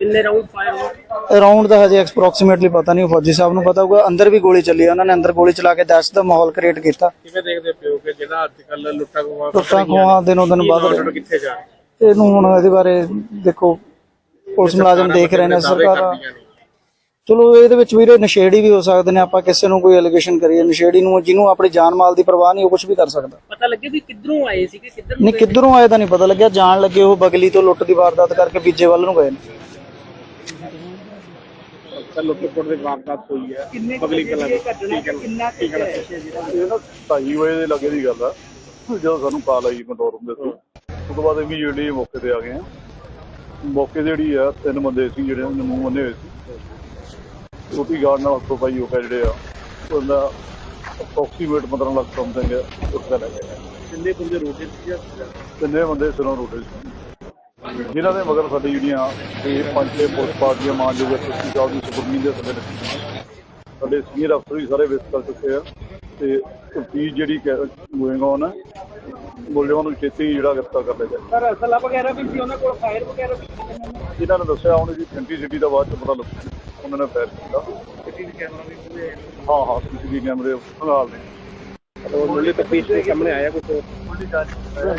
ਕਿੰਨੇ ਰਾਉਂਡ ਫਾਇਰ ਹੋਏ? ਅਰਾਊਂਡ ਦਾ ਹਜੇ ਐਕਸਪ੍ਰੋਕਸੀਮੇਟਲੀ ਪਤਾ ਨਹੀਂ ਫੌਜੀ ਸਾਹਿਬ ਨੂੰ ਪਤਾ ਹੋਊਗਾ। ਅੰਦਰ ਵੀ ਗੋਲੀ ਚੱਲੀ ਹੈ, ਉਹਨਾਂ ਨੇ ਅੰਦਰ ਗੋਲੀ ਚਲਾ ਕੇ ਦਹਿਸ਼ਤ ਦਾ ਮਾਹੌਲ ਕ੍ਰੀਏਟ ਕੀਤਾ। ਕਿਵੇਂ ਦੇਖਦੇ ਪਿਓ ਕਿ ਜਿਹੜਾ ਅੱਜ ਕੱਲ ਲੁੱਟਾਂ ਖੋਹਾਂ ਟੁੱਟਾਂ ਖੋਹਾਂ ਦਿਨੋਂ ਦਿਨ ਵੱਧ ਆਰਡਰ ਰਹੇ ਕਿੱਥੇ ਜਾ ਇਹਨੂੰ ਹੁਣ ਇਹਦੇ ਬਾਰੇ ਦੇਖੋ ਪੁਲਿਸ ਮੁਲਾਜ਼ਮ ਦੇਖ ਰਹੇ ਨੇ ਸਰਕਾਰਾਂ। ਚਲੋ ਇਹਦੇ ਵਿੱਚ ਵੀਰੇ ਨਸ਼ੇੜੀ ਵੀ ਹੋ ਸਕਦੇ ਨੇ ਆਪਾਂ ਕਿਸੇ ਨੂੰ ਕੋਈ ਅਲੀਗੇਸ਼ਨ ਕਰੀਏ। ਨਸ਼ੇੜੀ ਨੂੰ ਜਿਹਨੂੰ ਆਪਣੀ ਜਾਨ ਮਾਲ ਦੀ ਪਰਵਾਹ ਨਹੀਂ ਉਹ ਕੁਝ ਵੀ ਕਰ ਸਕਦਾ। ਪਤਾ ਲੱਗੇ ਵੀ ਕਿੱਧਰੋਂ ਆਏ ਸੀ ਕਿ ਕਿੱਧਰ ਨਹੀਂ ਕਿੱਧਰੋਂ ਆਏ ਤਾਂ ਨਹੀਂ ਪਤਾ ਲੱਗਿਆ। ਜਾਣ ਲੱਗੇ ਉਹ ਬਗਲੀ ਤੋਂ ਲੁੱਟ ਦੀ ਵਾਰਦਾਤ ਕਰਕੇ ਬੀਜੇ ਵੱਲ ਨੂੰ ਗਏ ਨੇ। ਤਾਂ ਲੁੱਟਪੁੱਟ ਦੇ ਵਾਰਦਾਤ ਹੋਈ ਹੈ। ਕਿੰਨੇ ਪਬਲਿਕ ਕਿੰਨਾ ਕਲਰ ਕਿੰਨਾ ਕੁ ਹੈ। ਜਿਹੜਾ ਇਹ ਨਾ 2:30 ਵਜੇ ਦੇ ਲੱਗੇ ਦੀ ਗੱਲ ਆ। ਜਦੋਂ ਸਾਨੂੰ ਕਾਲ ਆਈ ਕੰਟਰੋਲ ਰੂਮ ਦੇ ਤੋਂ। ਉਸ ਤੋਂ ਬਾਅਦ ਇਮੀਡੀਏਟਲੀ ਮੌਕੇ ਤੇ ਆ ਗਏ ਆ ਮੌਕੇ ਤੇ ਜਿਹੜੀ ਆ ਤਿੰਨ ਬੰਦੇ ਸੀ ਜਿਹੜੇ ਉਹਨਾਂ ਨੂੰ ਮੰਨੇ ਹੋਏ ਸੀ। ਰੋਟੀ ਗਾਰਡ ਨਾਲ ਹੱਥੋਂ ਪਾਈ ਹੋ ਕੇ ਜਿਹੜੇ ਆ ਉਹਦਾ ਅਪਰੋਕਸੀਮੇਟ 15 ਲੱਖ ਸਮਥਿੰਗ ਉਸ ਦਾ ਲੱਗਿਆ ਕਿੰਨੇ ਬੰਦੇ ਰੋਟੇ ਸੀ ਜਾਂ ਤਿੰਨੇ ਬੰਦੇ ਸਿਰੋਂ ਰੋਟੇ ਸੀ। ਜਿਨ੍ਹਾਂ ਦੇ ਮਗਰ ਸਾਡੀ ਜਿਹੜੀਆਂ ਇਹ ਪੰਜ ਪੁਲਿਸ ਪਾਰਟੀਆਂ ਮਾਨਯੋਗ ਐਸਪੀ ਸਾਹਿਬ ਦੀ ਸੁਪਰਮੀਨ ਦੇ ਰੱਖੀਆਂ ਸਾਡੇ ਸੀਨੀਅਰ ਅਫਸਰ ਵੀ ਸਾਰੇ ਵਿਜ਼ਿਟ ਕਰ ਚੁੱਕੇ ਆ ਤੇ ਤਫਤੀਸ਼ ਜਿਹੜੀ ਗੋਇੰਗ ਔਨ ਹੈ ਮੁਲਜ਼ਮਾਂ ਨੂੰ ਛੇਤੀ ਜਿਹੜਾ ਗ੍ਰਿਫਤਾਰ ਕਰ ਲਿਆ ਜਾਏ। ਸਰ ਅਸਲਾ ਵਗੈਰਾ ਵੀ ਸੀ ਉਹਨਾਂ ਕੋਲ ਫਾਇਰ ਵਗੈਰਾ ਵੀ ਇਹਨਾਂ ਨੇ ਦੱਸਿਆ ਉਹਨਾਂ ਦੀ ਸਿਟੀ ਦਾ ਬਾਅਦ ਚ ਪਤਾ ਲੱਗੂ ਉਹਨਾਂ ਨੇ ਫੈਰ ਕੀਤਾ। ਹਾਂ ਹਾਂ ਸੀਸੀਟੀਵੀ ਕੈਮਰੇ ਖੰਗਾਲ ਨੇ। ਮੁੱਢਲੀ ਤਫਤੀਸ਼ ਦੇ ਸਾਹਮਣੇ ਆਇਆ ਕੁਝ ਉਹ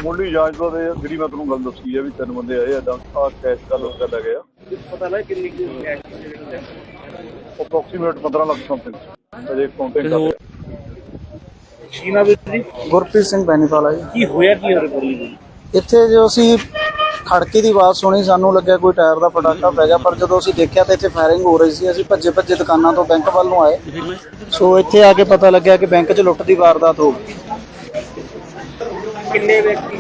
ਮੁੱਢਲੀ ਜਾਂਚ ਤੋਂ ਤੇ ਜਿਹੜੀ ਮੈਂ ਤੁਹਾਨੂੰ ਗੱਲ ਦੱਸੀ ਹੈ ਵੀ ਤਿੰਨ ਬੰਦੇ ਆਏ ਆ ਆ ਕੈਸ਼ ਦਾ ਲੋਕ ਲੈ ਗਏ ਆ। ਪਤਾ ਲੱਗਾ ਕਿੰਨੀ ਕੁ ਕੈਸ਼ ਅਪਰੋਕਸੀਮੇਟ 15 ਲੱਖ ਸਮਥਿੰਗ ਅਜੇ ਕਾਊਂਟਿੰਗ ਕਰ ਰਹੇ। ਸ਼ੀਨਾ ਵੀ ਜੀ? ਗੁਰਪ੍ਰੀਤ ਸਿੰਘ ਬੈਨੀਵਾਲਾ ਜੀ। ਕੀ ਹੋਇਆ ਕੀ ਹੋਰ ਬੋਲੀ ਇੱਥੇ ਜੋ ਅਸੀਂ ਖੜਕੇ ਦੀ ਆਵਾਜ਼ ਸੁਣੀ ਸਾਨੂੰ ਲੱਗਿਆ ਕੋਈ ਟਾਇਰ ਦਾ ਪਟਾਕਾ ਪੈ ਗਿਆ ਪਰ ਜਦੋਂ ਅਸੀਂ ਦੇਖਿਆ ਤਾਂ ਇੱਥੇ ਫਾਇਰਿੰਗ ਹੋ ਰਹੀ ਸੀ ਅਸੀਂ ਭੱਜੇ ਭੱਜੇ ਦੁਕਾਨਾਂ ਤੋਂ ਬੈਂਕ ਵੱਲ ਨੂੰ ਆਏ। ਸੋ ਇੱਥੇ ਆ ਕੇ ਪਤਾ ਲੱਗਿਆ ਕਿ ਬੈਂਕ 'ਚ ਲੁੱਟ ਦੀ ਵਾਰਦਾਤ ਹੋ ਗਈ। ਕਿੰਨੇ ਵਿਅਕਤੀ?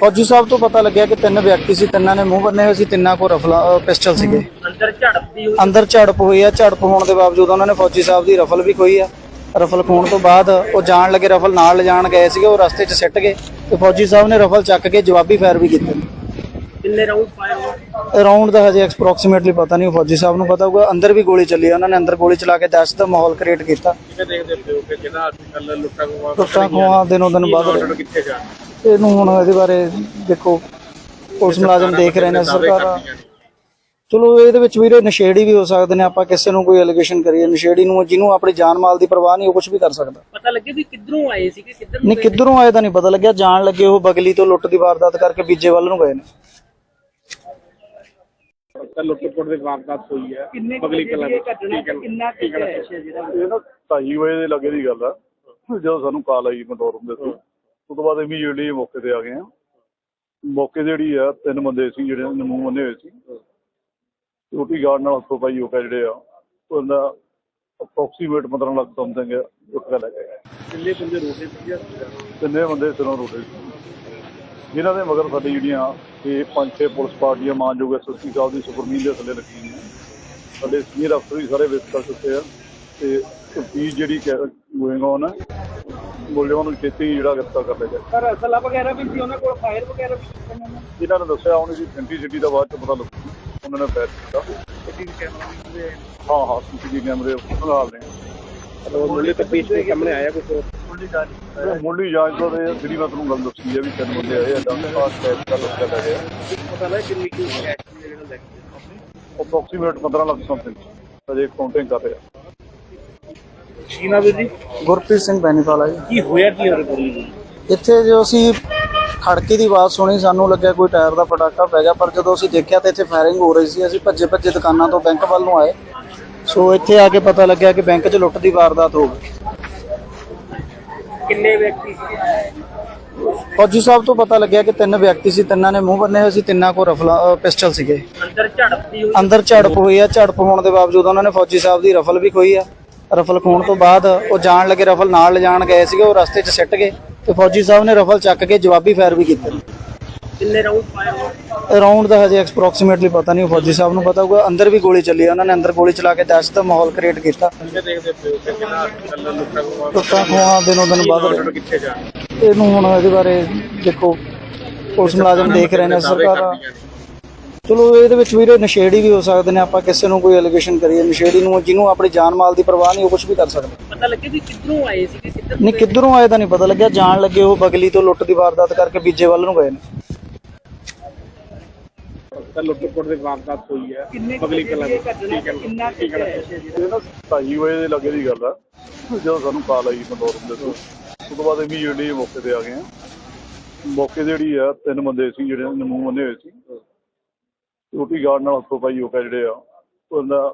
ਫੌਜੀ ਸਾਹਿਬ ਤੋਂ ਪਤਾ ਲੱਗਿਆ ਕਿ ਤਿੰਨ ਵਿਅਕਤੀ ਸੀ ਤਿੰਨਾਂ ਨੇ ਮੂੰਹ ਬੰਨੇ ਹੋਏ ਸੀ ਤਿੰਨਾਂ ਕੋਲ ਰਫਲਾ ਪਿਸਟਲ ਸੀਗੇ। ਅੰਦਰ ਝੜਪ ਹੋਈ ਆ ਝੜਪ ਹੋਣ ਦੇ ਬਾਵਜੂਦ ਉਹਨਾਂ ਨੇ ਫੌਜੀ ਸਾਹਿਬ ਦੀ ਰਫਲ ਵੀ ਖੋਈ ਆ। ਰਫਲ ਖੋਣ ਤੋਂ ਬਾਅਦ ਉਹ ਜਾਣ ਲੱਗੇ ਰਫਲ ਨਾਲ ਲਿਜਾਣ ਗਏ ਸੀਗੇ ਉਹ ਰਸਤੇ 'ਚ ਸਿੱਟ ਗਏ ਤੇ ਫੌਜੀ ਸਾਹਿਬ ਨੇ ਰਫਲ ਚੱਕ ਕੇ ਜਵਾਬੀ ਫਾਇਰ ਵੀ ਕੀਤੇ। ਕਿੰਨੇ ਰਾਉਂਡ ਫਾਇਰ ਅਰਾਊਂਡ ਦਾ ਹਜੇ ਐਕਸਪ੍ਰੋਕਸੀਮੇਟਲੀ ਪਤਾ ਨਹੀਂ ਫੌਜੀ ਸਾਹਿਬ ਨੂੰ ਪਤਾ ਹੋਊਗਾ। ਅੰਦਰ ਵੀ ਗੋਲੀ ਚੱਲੀ ਉਹਨਾਂ ਨੇ ਅੰਦਰ ਗੋਲੀ ਚਲਾ ਕੇ ਦਹਿਸ਼ਤ ਦਾ ਮਾਹੌਲ ਕ੍ਰੀਏਟ ਕੀਤਾ। ਕਿਵੇਂ ਦੇਖਦੇ ਹੋ ਕਿ ਜਿਹੜਾ ਅੱਜ ਕੱਲ ਲੁੱਟਾਂ ਖੋਹਾਂ ਟੁੱਟਾਂ ਖੋਹਾਂ ਦਿਨੋਂ ਦਿਨ ਵੱਧ ਰਹੇ ਇਹਨੂੰ ਹੁਣ ਇਹਦੇ ਬਾਰੇ ਦੇਖੋ ਪੁਲਿਸ ਮੁਲਾਜ਼ਮ ਦੇਖ ਰਹੇ ਨੇ ਸਰਕਾਰਾਂ ਚਲੋ ਇਹਦੇ ਵਿੱਚ ਵੀਰੇ ਨਸ਼ੇੜੀ ਵੀ ਹੋ ਸਕਦੇ ਨੇ ਆਪਾਂ ਕਿਸੇ ਨੂੰ ਕੋਈ ਅਲੀਗੇਸ਼ਨ ਕਰੀਏ ਨਸ਼ੇੜੀ ਨੂੰ ਜਿਹਨੂੰ ਆਪਣੀ ਜਾਨ ਮਾਲ ਦੀ ਪਰਵਾਹ ਨਹੀਂ ਉਹ ਕੁਝ ਵੀ ਕਰ ਸਕਦਾ। ਪਤਾ ਲੱਗੇ ਵੀ ਕਿੱਧਰੋਂ ਆਏ ਸੀਗੇ ਕਿੱਧਰ ਨੂੰ ਨਹੀਂ ਕਿੱਧਰੋਂ ਆਏ ਤਾਂ ਨਹੀਂ ਪਤਾ ਲੱਗਿਆ ਜਾਣ ਲੱਗੇ ਉਹ ਬਗਲੀ ਤੋਂ ਲੁੱਟ ਦੀ ਵਾਰਦਾਤ ਕਰਕੇ ਬੀਜੇ ਵੱਲ ਨੂੰ ਗਏ ਨੇ। ਤਾਂ ਲੁੱਟਪੁੱਟ ਦੇ ਵਾਰਦਾਤ ਹੋਈ ਹੈ। ਕਿੰਨੇ ਪਬਲਿਕ ਕਲਰ ਘਟਨਾ? ਕਿੰਨਾ ਕੁ ਹੈ ਜਿਹੜਾ? ਇਹ ਨਾ 2:30 ਵਜੇ ਦੇ ਲੱਗੇ ਦੀ ਗੱਲ ਆ। ਜਦੋਂ ਸਾਨੂੰ ਕਾਲ ਆਈ ਕੰਟਰੋਲ ਰੂਮ ਦੇ ਤੋਂ ਉਸ ਤੋਂ ਬਾਅਦ ਇਮੀਡੀਏਟਲੀ ਮੌਕੇ ਤੇ ਆ ਗਏ ਆ। ਮੌਕੇ ਤੇ ਜਿਹੜੀ ਆ ਤਿੰਨ ਬੰਦੇ ਸੀ ਜਿਹੜੇ ਉਹਨਾਂ ਨੂੰ ਮੰਨੇ ਹੋਏ ਸੀ। ਰੋਟੀ ਗਾਰਡ ਨਾਲ ਹੱਥੋਂ ਪਾਈ ਹੋ ਕੇ ਜਿਹੜੇ ਆ ਉਹਦਾ ਅਪਰੋਕਸੀਮੇਟ 15 ਲੱਖ ਸਮਥਿੰਗ ਉੱਠ ਕੇ ਲੈ ਗਏ ਕਿੰਨੇ ਬੰਦੇ ਰੋਟੇ ਸੀ ਜਾਂ ਤਿੰਨੇ ਬੰਦੇ ਸਿਰੋਂ ਰੋਟੇ ਸੀ। ਜਿਨ੍ਹਾਂ ਦੇ ਮਗਰ ਸਾਡੀ ਜਿਹੜੀਆਂ ਇਹ ਪੰਜ ਛੇ ਪੁਲਿਸ ਪਾਰਟੀਆਂ ਮਾਨਯੋਗ ਐਸਪੀ ਸਾਹਿਬ ਦੀ ਸੁਪਰਮੀਨ ਦੇ ਥੱਲੇ ਰੱਖੀਆਂ ਸਾਡੇ ਸੀਨੀਅਰ ਅਫਸਰ ਵੀ ਸਾਰੇ ਵਿਜ਼ਿਟ ਕਰ ਚੁੱਕੇ ਆ ਤੇ ਤਫਤੀਸ਼ ਜਿਹੜੀ ਗੋਇੰਗ ਔਨ ਹੈ ਮੁਲਜ਼ਮਾਂ ਨੂੰ ਛੇਤੀ ਜਿਹੜਾ ਗ੍ਰਿਫਤਾਰ ਕਰ ਲਿਆ ਜਾਏ। ਸਰ ਅਸਲਾ ਵਗੈਰਾ ਵੀ ਸੀ ਉਹਨਾਂ ਕੋਲ ਫਾਇਰ ਵਗੈਰਾ ਵੀ ਸੀ? ਇਹਨਾਂ ਨੇ ਦੱਸਿਆ ਉਹਨਾਂ ਦੀ ਸਿਟੀ ਦਾ ਬਾਅਦ ਚ ਪਤਾ ਲੱਗੂ ਉਹਨਾਂ ਨੇ ਫੈਰ ਕੀਤਾ ਹਾਂ। ਹਾਂ ਸੀਸੀਟੀਵੀ ਕੈਮਰੇ ਮੁੱਢਲੀ ਤਫਤੀਸ਼ ਦੇ ਸਾਹਮਣੇ ਆਇਆ ਕੁਝ ਉਹ ਮੁੱਢਲੀ ਜਾਂਚ ਤੋਂ ਤੇ ਜਿਹੜੀ ਮੈਂ ਤੁਹਾਨੂੰ ਗੱਲ ਦੱਸੀ ਹੈ ਵੀ ਤਿੰਨ ਬੰਦੇ ਆਏ ਆ ਡਾਕਟਰ ਸਾਹਿਬ ਕੈਸ਼ ਦਾ ਲੋਕ ਲੈ ਗਏ ਪਤਾ ਲੱਗਾ ਕਿੰਨੀ ਕੁ ਕੈਸ਼ ਜਿਹੜੇ ਲੈ ਅਪਰੋਕਸੀਮੇਟ 15 ਲੱਖ ਸਮਥਿੰਗ ਅਜੇ ਕਾਊਂਟਿੰਗ ਕਰ ਰਹੇ। ਸ਼ੀਨਾ ਵੀ ਜੀ? ਗੁਰਪ੍ਰੀਤ ਸਿੰਘ ਬੈਨੀਵਾਲਾ ਜੀ। ਕੀ ਹੋਇਆ ਕੀ ਹੋਰ ਬੋਲੀ ਇੱਥੇ ਜੋ ਅਸੀਂ ਖੜਕੇ ਦੀ ਆਵਾਜ਼ ਸੁਣੀ ਸਾਨੂੰ ਲੱਗਿਆ ਕੋਈ ਟਾਇਰ ਦਾ ਪਟਾਕਾ ਪੈ ਗਿਆ ਪਰ ਜਦੋਂ ਅਸੀਂ ਦੇਖਿਆ ਤਾਂ ਇੱਥੇ ਫਾਇਰਿੰਗ ਹੋ ਰਹੀ ਸੀ ਅਸੀਂ ਭੱਜੇ ਭੱਜੇ ਦੁਕਾਨਾਂ ਤੋਂ ਬੈਂਕ ਵੱਲ ਨੂੰ ਆਏ। ਸੋ ਇੱਥੇ ਆ ਕੇ ਪਤਾ ਲੱਗਿਆ ਕਿ ਬੈਂਕ 'ਚ ਲੁੱਟ ਦੀ ਵਾਰਦਾਤ ਹੋ ਗਈ। ਕਿੰਨੇ ਵਿਅਕਤੀ ਸੀ? ਫੌਜੀ ਸਾਹਿਬ ਤੋਂ ਪਤਾ ਲੱਗਿਆ ਕਿ ਤਿੰਨ ਵਿਅਕਤੀ ਸੀ ਤਿੰਨਾਂ ਨੇ ਮੂੰਹ ਬੰਨੇ ਹੋਏ ਸੀ ਤਿੰਨਾਂ ਕੋਲ ਰਫਲਾ ਪਿਸਟਲ ਸੀਗੇ। ਅੰਦਰ ਝੜਪਦੀ ਹੋਈ। ਅੰਦਰ ਝੜਪ ਹੋਈ ਆ ਝੜਪ ਹੋਣ ਦੇ ਬਾਵਜੂਦ ਉਹਨਾਂ ਨੇ ਫੌਜੀ ਸਾਹਿਬ ਦੀ ਰਫਲ ਵੀ ਖੋਈ ਆ। ਰਫਲ ਖੋਣ ਤੋਂ ਬਾਅਦ ਉਹ ਜਾਣ ਲੱਗੇ ਰਫਲ ਨਾਲ ਲਿਜਾਣ ਗਏ ਸੀਗੇ ਉਹ ਰਸਤੇ 'ਚ ਸਿੱਟ ਗਏ। ਤੇ ਫੌਜੀ ਸਾਹਿਬ ਨੇ ਰਫਲ ਚੱਕ ਕੇ ਜਵਾਬੀ ਫਾਇਰ ਵੀ ਕੀਤੇ ਕਿੰਨੇ ਰਾਉਂਡ ਫਾਇਰ ਅਰਾਊਂਡ ਦਾ ਹਜੇ ਐਕਸਪ੍ਰੋਕਸੀਮੇਟਲੀ ਪਤਾ ਨਹੀਂ ਫੌਜੀ ਸਾਹਿਬ ਨੂੰ ਪਤਾ ਹੋਊਗਾ। ਅੰਦਰ ਵੀ ਗੋਲੀ ਚੱਲੀ ਉਹਨਾਂ ਨੇ ਅੰਦਰ ਗੋਲੀ ਚਲਾ ਕੇ ਦਹਿਸ਼ਤ ਦਾ ਮਾਹੌਲ ਕ੍ਰੀਏਟ ਕੀਤਾ। ਲੁੱਟਾਂ ਖੋਹਾਂ ਦਿਨੋਂ ਦਿਨ ਵੱਧ ਇਹਨੂੰ ਹੁਣ ਇਹਦੇ ਬਾਰੇ ਦੇਖੋ। ਪੁਲਿਸ ਮੁਲਾਜ਼ਮ ਦੇਖ ਰਹੇ ਨੇ ਸਰਕਾਰਾਂ ਚਲੋ ਇਹਦੇ ਵਿੱਚ ਵੀਰੇ ਨਸ਼ੇੜੀ ਵੀ ਹੋ ਸਕਦੇ ਨੇ ਆਪਾਂ ਕਿਸੇ ਨੂੰ ਕੋਈ ਅਲੀਗੇਸ਼ਨ ਕਰੀਏ ਨਸ਼ੇੜੀ ਨੂੰ ਜਿਹਨੂੰ ਆਪਣੀ ਜਾਨ ਮਾਲ ਦੀ ਪਰਵਾਹ ਨਹੀਂ ਉਹ ਕੁਝ ਵੀ ਕਰ ਸਕਦਾ। ਪਤਾ ਲੱਗੇ ਵੀ ਕਿੱਧਰੋਂ ਆਏ ਸੀਗੇ ਕਿੱਧਰ ਨਹੀਂ ਕਿੱਧਰੋਂ ਆਏ ਤਾਂ ਨਹੀਂ ਪਤਾ ਲੱਗਿਆ ਜਾਣ ਲੱਗੇ ਉਹ ਬਗਲੀ ਤੋਂ ਲੁੱਟ ਦੀ ਵਾਰਦਾਤ ਕਰਕੇ ਬੀਜੇ ਵੱਲ ਨੂੰ ਗਏ ਨੇ। ਤਾਂ ਲੁੱਟਪੁੱਟ ਦੇ ਵਾਰਦਾਤ ਹੋਈ ਹੈ। ਕਿੰਨੇ ਪਬਲਿਕ ਕਲਰ ਘਟਨਾ ਕਿੰਨਾ ਕੁ ਹੈ ਜਿਹੜਾ ਇਹ ਨਾ 2:30 ਵਜੇ ਦੇ ਲੱਗੇ ਦੀ ਗੱਲ ਆ। ਜਦੋਂ ਸਾਨੂੰ ਕਾਲ ਆਈ ਕੰਟਰੋਲ ਰੂਮ ਦੇ ਤੋਂ ਉਸ ਤੋਂ ਬਾਅਦ ਇਮੀਡੀਏਟਲੀ ਮੌਕੇ ਤੇ ਆ ਗਏ ਆ ਮੌਕੇ ਤੇ ਜਿਹੜੀ ਆ ਤਿੰਨ ਬੰਦੇ ਸੀ ਜਿਹੜੇ ਮੰਨੇ ਹੋਏ ਸੀ। ਰੋਟੀ ਗਾਰਡ ਨਾਲ ਹੱਥੋਂ ਪਾਈ ਹੋ ਕੇ ਜਿਹੜੇ ਆ ਉਹਦਾ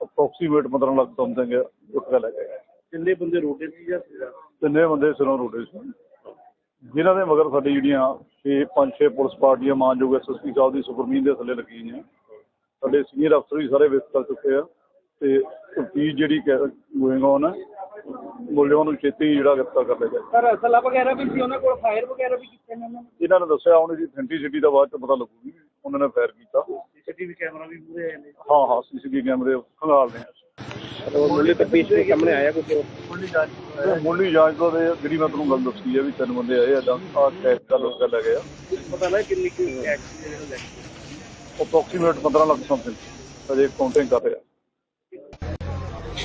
ਅਪਰੋਕਸੀਮੇਟ 15 ਲੱਖ ਸਮਥਿੰਗ ਉੱਠ ਕੇ ਲੈ ਗਏ ਕਿੰਨੇ ਬੰਦੇ ਰੋਟੇ ਸੀ ਜਾਂ ਤਿੰਨੇ ਬੰਦੇ ਸਿਰੋਂ ਰੋਟੇ ਸੀ। ਜਿਨ੍ਹਾਂ ਦੇ ਮਗਰ ਸਾਡੀ ਜਿਹੜੀਆਂ ਇਹ ਪੰਜ ਛੇ ਪੁਲਿਸ ਪਾਰਟੀਆਂ ਮਾਨਯੋਗ ਐਸਐਸਪੀ ਸਾਹਿਬ ਦੀ ਸੁਪਰਮੀਨ ਦੇ ਥੱਲੇ ਲੱਗੀਆਂ ਸਾਡੇ ਸੀਨੀਅਰ ਅਫਸਰ ਵੀ ਸਾਰੇ ਵਿਜ਼ਿਟ ਕਰ ਚੁੱਕੇ ਆ ਤੇ ਤਫਤੀਸ਼ ਜਿਹੜੀ ਗੋਇੰਗ ਔਨ ਹੈ ਮੁਲਜ਼ਮਾਂ ਨੂੰ ਛੇਤੀ ਜਿਹੜਾ ਗ੍ਰਿਫਤਾਰ ਕਰ ਲਿਆ ਜਾਏ। ਸਰ ਅਸਲਾ ਵਗੈਰਾ ਵੀ ਸੀ ਉਹਨਾਂ ਕੋਲ ਫਾਇਰ ਵਗੈਰਾ ਵੀ ਕੀਤੇ ਨੇ ਉਹਨਾਂ ਨੇ? ਇਹਨਾਂ ਨੇ ਦੱਸਿਆ ਹੁਣ ਇਹਦੀ ਅਥੈਂਟਿਸਿਟੀ ਦਾ ਬਾਅਦ ਚ ਪਤਾ ਲੱਗੂਗੀ ਉਹਨਾਂ ਨੇ ਫਾਇਰ ਕੀਤਾ। ਸੀਸੀਟੀਵੀ ਕੈਮਰਾ ਵੀ ਪੂਰੇ ਆਏ ਨੇ। ਹਾਂ ਹਾਂ ਸੀਸੀਟੀਵੀ ਕੈਮਰੇ ਖੰਗਾਲਦੇ ਆ ਉਹ ਮੁੱਢਲੀ ਤਫਤੀਸ਼ ਦੇ ਸਾਹਮਣੇ ਆਇਆ ਕੁਝ ਤੇ ਮੁੱਢਲੀ ਜਾਂਚ ਤੋਂ ਤੇ ਜਿਹੜੀ ਮੈਂ ਤੁਹਾਨੂੰ ਗੱਲ ਦੱਸੀ ਹੈ ਵੀ ਤਿੰਨ ਬੰਦੇ ਆਏ ਆ ਆ ਕੈਸ਼ ਦਾ ਲੋਕ ਲੈ ਗਏ ਆ। ਪਤਾ ਲੱਗਾ ਕਿੰਨੀ ਕੁ ਜਿਹੜੇ ਲੈ ਕੇ ਅਪਰੋਕਸੀਮੇਟ 15 ਲੱਖ ਸਮਥਿੰਗ ਅਜੇ ਕਾਊਂਟਿੰਗ ਕਰ ਰਿਹਾ।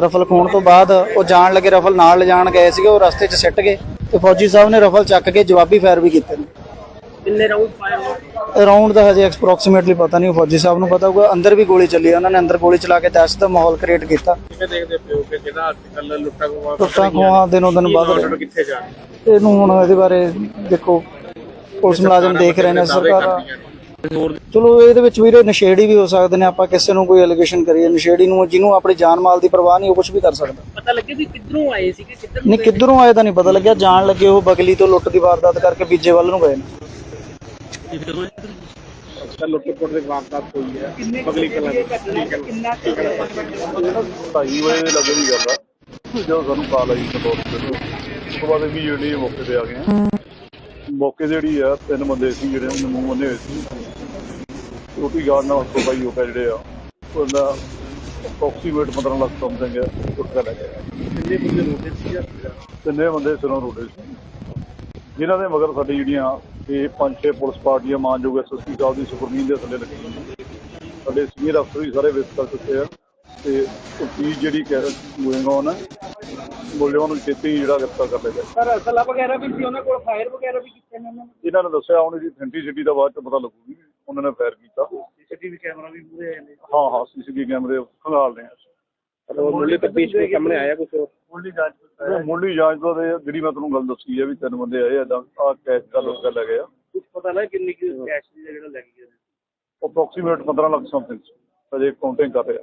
ਰਫਲ ਖੋਣ ਤੋਂ ਬਾਅਦ ਉਹ ਜਾਣ ਲੱਗੇ ਰਫਲ ਨਾਲ ਲਿਜਾਣ ਗਏ ਸੀਗੇ ਉਹ ਰਸਤੇ 'ਚ ਸਿੱਟ ਗਏ ਤੇ ਫੌਜੀ ਸਾਹਿਬ ਨੇ ਰਫਲ ਚੱਕ ਕੇ ਜਵਾਬੀ ਫਾਇਰ ਵੀ ਕੀਤੇ ਨੇ। ਕਿੰਨੇ ਰਾਉਂਡ ਫਾਇਰ ਹੋਏ? ਅਰਾਊਂਡ ਦਾ ਹਜੇ ਐਕਸਪ੍ਰੋਕਸੀਮੇਟਲੀ ਪਤਾ ਨਹੀਂ ਫੌਜੀ ਸਾਹਿਬ ਨੂੰ ਪਤਾ ਹੋਊਗਾ। ਅੰਦਰ ਵੀ ਗੋਲੀ ਚੱਲੀ ਉਹਨਾਂ ਨੇ ਅੰਦਰ ਗੋਲੀ ਚਲਾ ਕੇ ਦਹਿਸ਼ਤ ਦਾ ਮਾਹੌਲ ਕ੍ਰੀਏਟ ਕੀਤਾ। ਕਿਵੇਂ ਦੇਖਦੇ ਪਿਓ ਕਿ ਜਿਹੜਾ ਅੱਜ ਕੱਲ ਲੁੱਟਾਂ ਖੋਹਾਂ ਦਿਨੋਂ ਦਿਨ ਵੱਧ ਰਹੇ। ਕਿੱਥੇ ਜਾ ਇਹਨੂੰ ਹੁਣ ਇਹਦੇ ਬਾਰੇ ਦੇਖੋ ਪੁਲਿਸ ਮੁਲਾਜ਼ਮ ਦੇਖ ਰਹੇ ਨੇ ਸਰਕਾਰ ਚਲੋ ਇਹਦੇ ਵਿੱਚ ਵੀਰੇ ਨਸ਼ੇੜੀ ਵੀ ਹੋ ਸਕਦੇ ਨੇ ਆਪਾਂ ਕਿਸੇ ਨੂੰ ਕੋਈ ਐਲੀਗੇਸ਼ਨ ਕਰੀਏ ਨਸ਼ੇੜੀ ਨੂੰ ਜਿਹਨੂੰ ਆਪਣੀ ਜਾਨ ਮਾਲ ਦੀ ਪਰਵਾਹ ਨਹੀਂ ਉਹ ਕੁਝ ਵੀ ਕਰ ਸਕਦਾ। ਪਤਾ ਲੱਗੇ ਵੀ ਕਿੱਧਰੋਂ ਆਏ ਸੀਗੇ ਕਿੱਧਰ ਨਹੀਂ ਕਿੱਧਰੋਂ ਆਏ ਤਾਂ ਨਹੀਂ ਪਤਾ ਲੱਗਿਆ ਜਾਣ ਲੱਗੇ ਉਹ ਬਗਲੀ ਤੋਂ ਲੁੱਟ ਦੀ ਵਾਰਦਾਤ ਕਰਕੇ ਬੀਜੇ ਵੱਲ ਨੂੰ ਗਏ ਨੇ। ਕੱਲ ਲੁੱਟ ਖੋਟ ਦੇ ਵਾਰਦਾਤ ਹੋਈ ਹੈ ਬਗਲੀ ਕਲਾਂ ਦੀ ਠੀਕ ਹੈ। ਕਿੰਨਾ ਵਜੇ ਦੇ ਲੱਗੇ ਦੀ ਗੱਲ। ਆ ਜਦੋਂ ਸਾਨੂੰ ਕਾਲ ਆਈ ਕੰਟਰੋਲ ਤੇ ਉਸ ਤੋਂ ਬਾਅਦ ਇਮੀਡੀਏਟਲੀ ਮੌਕੇ ਤੇ ਆ ਗਏ ਆ ਮੌਕੇ ਜਿਹੜੀ ਆ ਤਿੰਨ ਬੰਦੇ ਸੀ ਜਿਹੜੇ ਉਹਨਾਂ ਮੂੰਹ ਬੰਨੇ ਹੋਏ ਸੀ। ਰੋਟੀ ਗਾਰਡ ਨਾਲ ਹੱਥੋਂ ਪਾਈ ਹੋ ਕੇ ਜਿਹੜੇ ਆ ਉਹਦਾ ਅਪਰੋਕਸੀਮੇਟ 15 ਲੱਖ ਸਮਥਿੰਗ ਉੱਠ ਕੇ ਲੈ ਗਏ ਕਿੰਨੇ ਬੰਦੇ ਰੋਟੇ ਸੀ ਜਾਂ ਤਿੰਨੇ ਬੰਦੇ ਸਿਰੋਂ ਰੋੜੇ ਸੀ। ਜਿਨ੍ਹਾਂ ਦੇ ਮਗਰ ਸਾਡੀ ਜਿਹੜੀਆਂ ਇਹ ਪੰਜ ਛੇ ਪੁਲਿਸ ਪਾਰਟੀਆਂ ਮਾਨਯੋਗ ਐਸਐਸਪੀ ਸਾਹਿਬ ਦੀ ਸੁਪਰਮੀਨ ਦੇ ਥੱਲੇ ਲੱਗੀਆਂ। ਸਾਡੇ ਸੀਨੀਅਰ ਅਫਸਰ ਵੀ ਸਾਰੇ ਕਰ ਚੁੱਕੇ ਆ। ਤੇ ਤਫਤੀਸ਼ ਜਿਹੜੀ ਗੋਇੰਗ ਔਨ ਹੈ ਮੁਲਜ਼ਮਾਂ ਨੂੰ ਛੇਤੀ ਜਿਹੜਾ ਗ੍ਰਿਫਤਾਰ ਕਰ ਲਿਆ ਜਾਏ ਸਰ ਅਸਲਾ ਵਗੈਰਾ ਵੀ ਸੀ ਉਹਨਾਂ ਕੋਲ ਫਾਇਰ ਵਗੈਰਾ ਵੀ ਕੀਤੇ ਨੇ ਉਹਨਾਂ ਨੇ? ਇਹਨਾਂ ਨੇ ਦੱਸਿਆ ਹੁਣ ਇਹਦੀ ਅਥੈਂਟਿਸਿਟੀ ਦਾ ਬਾਅਦ ਚ ਪਤਾ ਲੱਗੂਗੀ ਉਹਨਾਂ ਨੇ ਫਾਇਰ ਕੀਤਾ। ਸੀਸੀਟੀਵੀ ਕੈਮਰਾ ਵੀ ਪੂਰੇ ਆਏ ਨੇ। ਹਾਂ ਹਾਂ ਸੀਸੀਟੀਵੀ ਕੈਮਰੇ ਖੰਗਾਲਦੇ ਆ ਉਹ ਮੁੱਢਲੀ ਤਫਤੀਸ਼ ਦੇ ਸਾਹਮਣੇ ਆਇਆ ਕੁਝ ਮੁੱਢਲੀ ਜਾਂਚ ਮੁੱਢਲੀ ਜਾਂਚ ਤੋਂ ਜਿਹੜੀ ਮੈਂ ਤੁਹਾਨੂੰ ਗੱਲ ਦੱਸੀ ਹੈ ਵੀ ਤਿੰਨ ਬੰਦੇ ਆਏ ਆ ਆ ਕੈਸ਼ ਦਾ ਲੋਕ ਲੈ ਗਏ ਆ ਕੁਝ ਪਤਾ ਲੱਗਾ ਕਿੰਨੀ ਕੁ ਟੈਕਸ ਜਿਹੜਾ ਲੈ ਕੇ ਗਏ ਅਪਰੋਕਸੀਮੇਟ 15 ਲੱਖ ਸਮਥਿੰਗ ਅਜੇ ਕਾਊਂਟਿੰਗ ਕਰ ਰਿਹਾ।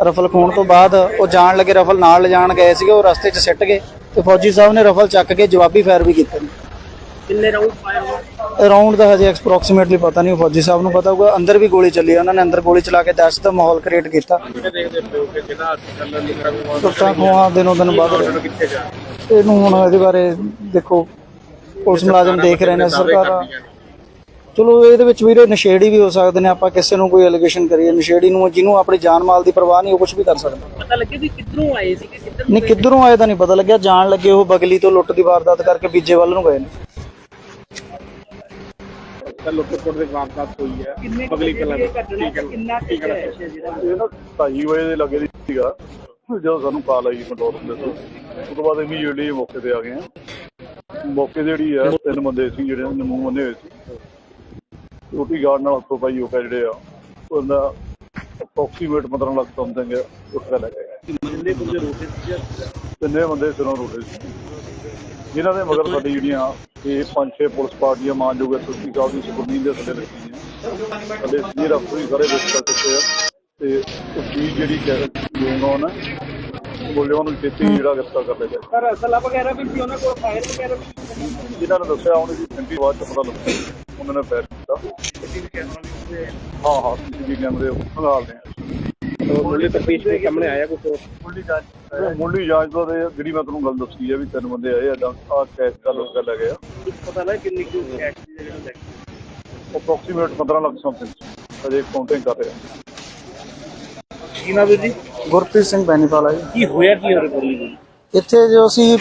ਰਫਲ ਖੋਣ ਤੋਂ ਬਾਅਦ ਉਹ ਜਾਣ ਲੱਗੇ ਰਫਲ ਨਾਲ ਲਿਜਾਣ ਗਏ ਸੀਗੇ ਉਹ ਰਸਤੇ 'ਚ ਸਿੱਟ ਗਏ ਤੇ ਫੌਜੀ ਸਾਹਿਬ ਨੇ ਰਫਲ ਚੱਕ ਕੇ ਜਵਾਬੀ ਫਾਇਰ ਵੀ ਕੀਤੇ ਨੇ ਕਿੰਨੇ ਰਾਉਂਡ ਫਾਇਰ ਹੋਏ? ਅਰਾਊਂਡ ਦਾ ਹਜੇ ਐਕਸਪ੍ਰੋਕਸੀਮੇਟਲੀ ਪਤਾ ਨਹੀਂ ਫੌਜੀ ਸਾਹਿਬ ਨੂੰ ਪਤਾ ਹੋਊਗਾ। ਅੰਦਰ ਵੀ ਗੋਲੀ ਚੱਲੀ ਉਹਨਾਂ ਨੇ ਅੰਦਰ ਗੋਲੀ ਚਲਾ ਕੇ ਦਹਿਸ਼ਤ ਦਾ ਮਾਹੌਲ ਕ੍ਰੀਏਟ ਕੀਤਾ। ਟੁੱਟਾਂ ਖੋਹਾਂ ਦਿਨੋਂ ਦਿਨ ਵੱਧ ਕਿੱਥੇ ਜਾ ਇਹਨੂੰ ਹੁਣ ਇਹਦੇ ਬਾਰੇ ਦੇਖੋ ਪੁਲਿਸ ਮੁਲਾਜ਼ਮ ਦੇਖ ਰਹੇ ਨੇ ਸਰਕਾਰ ਚਲੋ ਇਹਦੇ ਵਿੱਚ ਵੀਰੇ ਨਸ਼ੇੜੀ ਵੀ ਹੋ ਸਕਦੇ ਨੇ ਆਪਾਂ ਕਿਸੇ ਨੂੰ ਕੋਈ ਐਲੀਗੇਸ਼ਨ ਕਰੀਏ ਨਸ਼ੇੜੀ ਨੂੰ ਜਿਹਨੂੰ ਆਪਣੀ ਜਾਨ ਮਾਲ ਦੀ ਪਰਵਾਹ ਨਹੀਂ ਉਹ ਕੁਝ ਵੀ ਕਰ ਸਕਦਾ ਪਤਾ ਲੱਗੇ ਵੀ ਕਿੱਧਰੋਂ ਆਏ ਸੀਗੇ ਕਿੱਧਰ ਨਹੀਂ ਕਿੱਧਰੋਂ ਆਏ ਤਾਂ ਨਹੀਂ ਪਤਾ ਲੱਗਿਆ ਜਾਣ ਲੱਗੇ ਉਹ ਬਗਲੀ ਤੋਂ ਲੁੱਟ ਦੀ ਵਾਰਦਾਤ ਕਰਕੇ ਬੀਜੇ ਵੱਲ ਨੂੰ ਗਏ ਨੇ। ਕੱਲ ਲੁੱਟ ਖੋਟ ਦੇ ਵਾਰਦਾਤ ਹੋਈ ਹੈ। ਕਿੰਨੇ ਬਗਲੀ ਕਲਾਂ ਦੀ ਘਟਨਾ ਠੀਕ ਹੈ ਕਿੰਨਾ ਕੁ ਇਹ ਨਾ ਢਾਈ ਵਜੇ ਦੇ ਲੱਗੇ ਦੀ ਸੀਗਾ। ਜਦੋਂ ਸਾਨੂੰ ਕਾਲ ਆਈ ਕੰਟਰੋਲ ਰੂਮ ਦੇ ਤੋਂ ਉਸ ਤੋਂ ਬਾਅਦ ਇਮੀਡੀਏਟਲੀ ਮੌਕੇ ਤੇ ਆ ਗਏ ਆ ਮੌਕੇ ਤੇ ਜਿਹੜੀ ਆ ਤਿੰਨ ਬੰਦੇ ਸੀ ਜਿਹੜੇ ਉਹਨਾਂ ਮੂੰਹ ਬੰਨੇ ਹੋਏ ਸੀ। ਰੋਟੀ ਗਾਰਡ ਨਾਲ ਹੱਥੋਂ ਪਾਈ ਹੋ ਕੇ ਜਿਹੜੇ ਆ ਉਹਦਾ ਅਪਰੋਕਸੀਮੇਟ 15 ਲੱਖ ਸਮਥਿੰਗ ਉੱਠ ਕੇ ਲੈ ਗਏ ਕਿੰਨੇ ਬੰਦੇ ਸੀ ਤਿੰਨੇ ਬੰਦੇ ਸਿਰੋਂ ਸੀ ਜਿਨ੍ਹਾਂ ਦੇ ਮਗਰ ਸਾਡੀ ਜਿਹੜੀਆਂ ਇਹ ਪੰਜ ਛੇ ਪੁਲਿਸ ਪਾਰਟੀਆਂ ਮਾਨਯੋਗ ਐਸਐਸਪੀ ਸਾਹਿਬ ਦੀ ਸੁਪਰਮੀਨ ਦੇ ਥੱਲੇ ਲੱਗੀਆਂ ਨੇ। ਸਾਡੇ ਸੀਨੀਅਰ ਅਫਸਰ ਵੀ ਸਾਰੇ ਵਿਜ਼ਿਟ ਕਰ ਚੁੱਕੇ ਆ। ਤੇ ਤਫਤੀਸ਼ ਜਿਹੜੀ ਗੋਇੰਗ ਹੈ ਮੁਲਜ਼ਮਾਂ ਨੂੰ ਛੇਤੀ ਜਿਹੜਾ ਗ੍ਰਿਫਤਾਰ ਕਰ ਲਿਆ ਸਰ ਅਸਲਾ ਵਗੈਰਾ ਵੀ ਸੀ ਉਹਨਾਂ ਕੋਲ ਫਾਇਰ ਵਗੈਰਾ ਵੀ ਜਿਨ੍ਹਾਂ ਨੇ ਦੱਸਿਆ ਹੁਣ ਇਹਦੀ ਅਥੈਂਟਿਟੀ ਬਾਅਦ ਚ ਪਤਾ ਲੱਗੂ। ਉਹਨਾਂ ਨੇ ਫਾਇਰ ਹਾਂ ਹਾਂ ਸੀਸੀਟੀਵੀ ਕੈਮਰੇ ਖੰਗਾਲਦੇ ਆ। ਉਹ ਮੁੱਢਲੀ ਤਫਤੀਸ਼ ਦੇ ਸਾਹਮਣੇ ਆਇਆ ਕੁਝ ਮੁੱਢਲੀ ਜਾਂਚ ਮੁੱਢਲੀ ਜਾਂਚ ਤੋਂ ਤੇ ਜਿਹੜੀ ਮੈਂ ਤੁਹਾਨੂੰ ਗੱਲ ਦੱਸੀ ਹੈ ਵੀ ਤਿੰਨ ਬੰਦੇ ਆਏ ਆ ਆ ਕੈਸ਼ ਦਾ ਲੋਕ ਲੈ ਗਏ ਆ। ਕੁਝ ਪਤਾ ਲੱਗਾ ਕਿੰਨੀ ਕੁ ਟੈਕਸ ਜਿਹੜਾ ਲੈ ਕੇ ਗਏ? ਅਪਰੋਕਸੀਮੇਟ 15 ਲੱਖ ਸਮਥਿੰਗ ਅਜੇ ਕਾਊਂਟਿੰਗ ਕਰ ਰਿਹਾ ਕੀ ਨਾਮ ਹੈ ਜੀ? ਗੁਰਪ੍ਰੀਤ ਸਿੰਘ ਬੈਨੀਵਾਲਾ ਜੀ। ਕੀ ਹੋਇਆ ਕੀ ਹੋ ਰਿਹਾ ਇੱਥੇ ਜੋ ਅਸੀਂ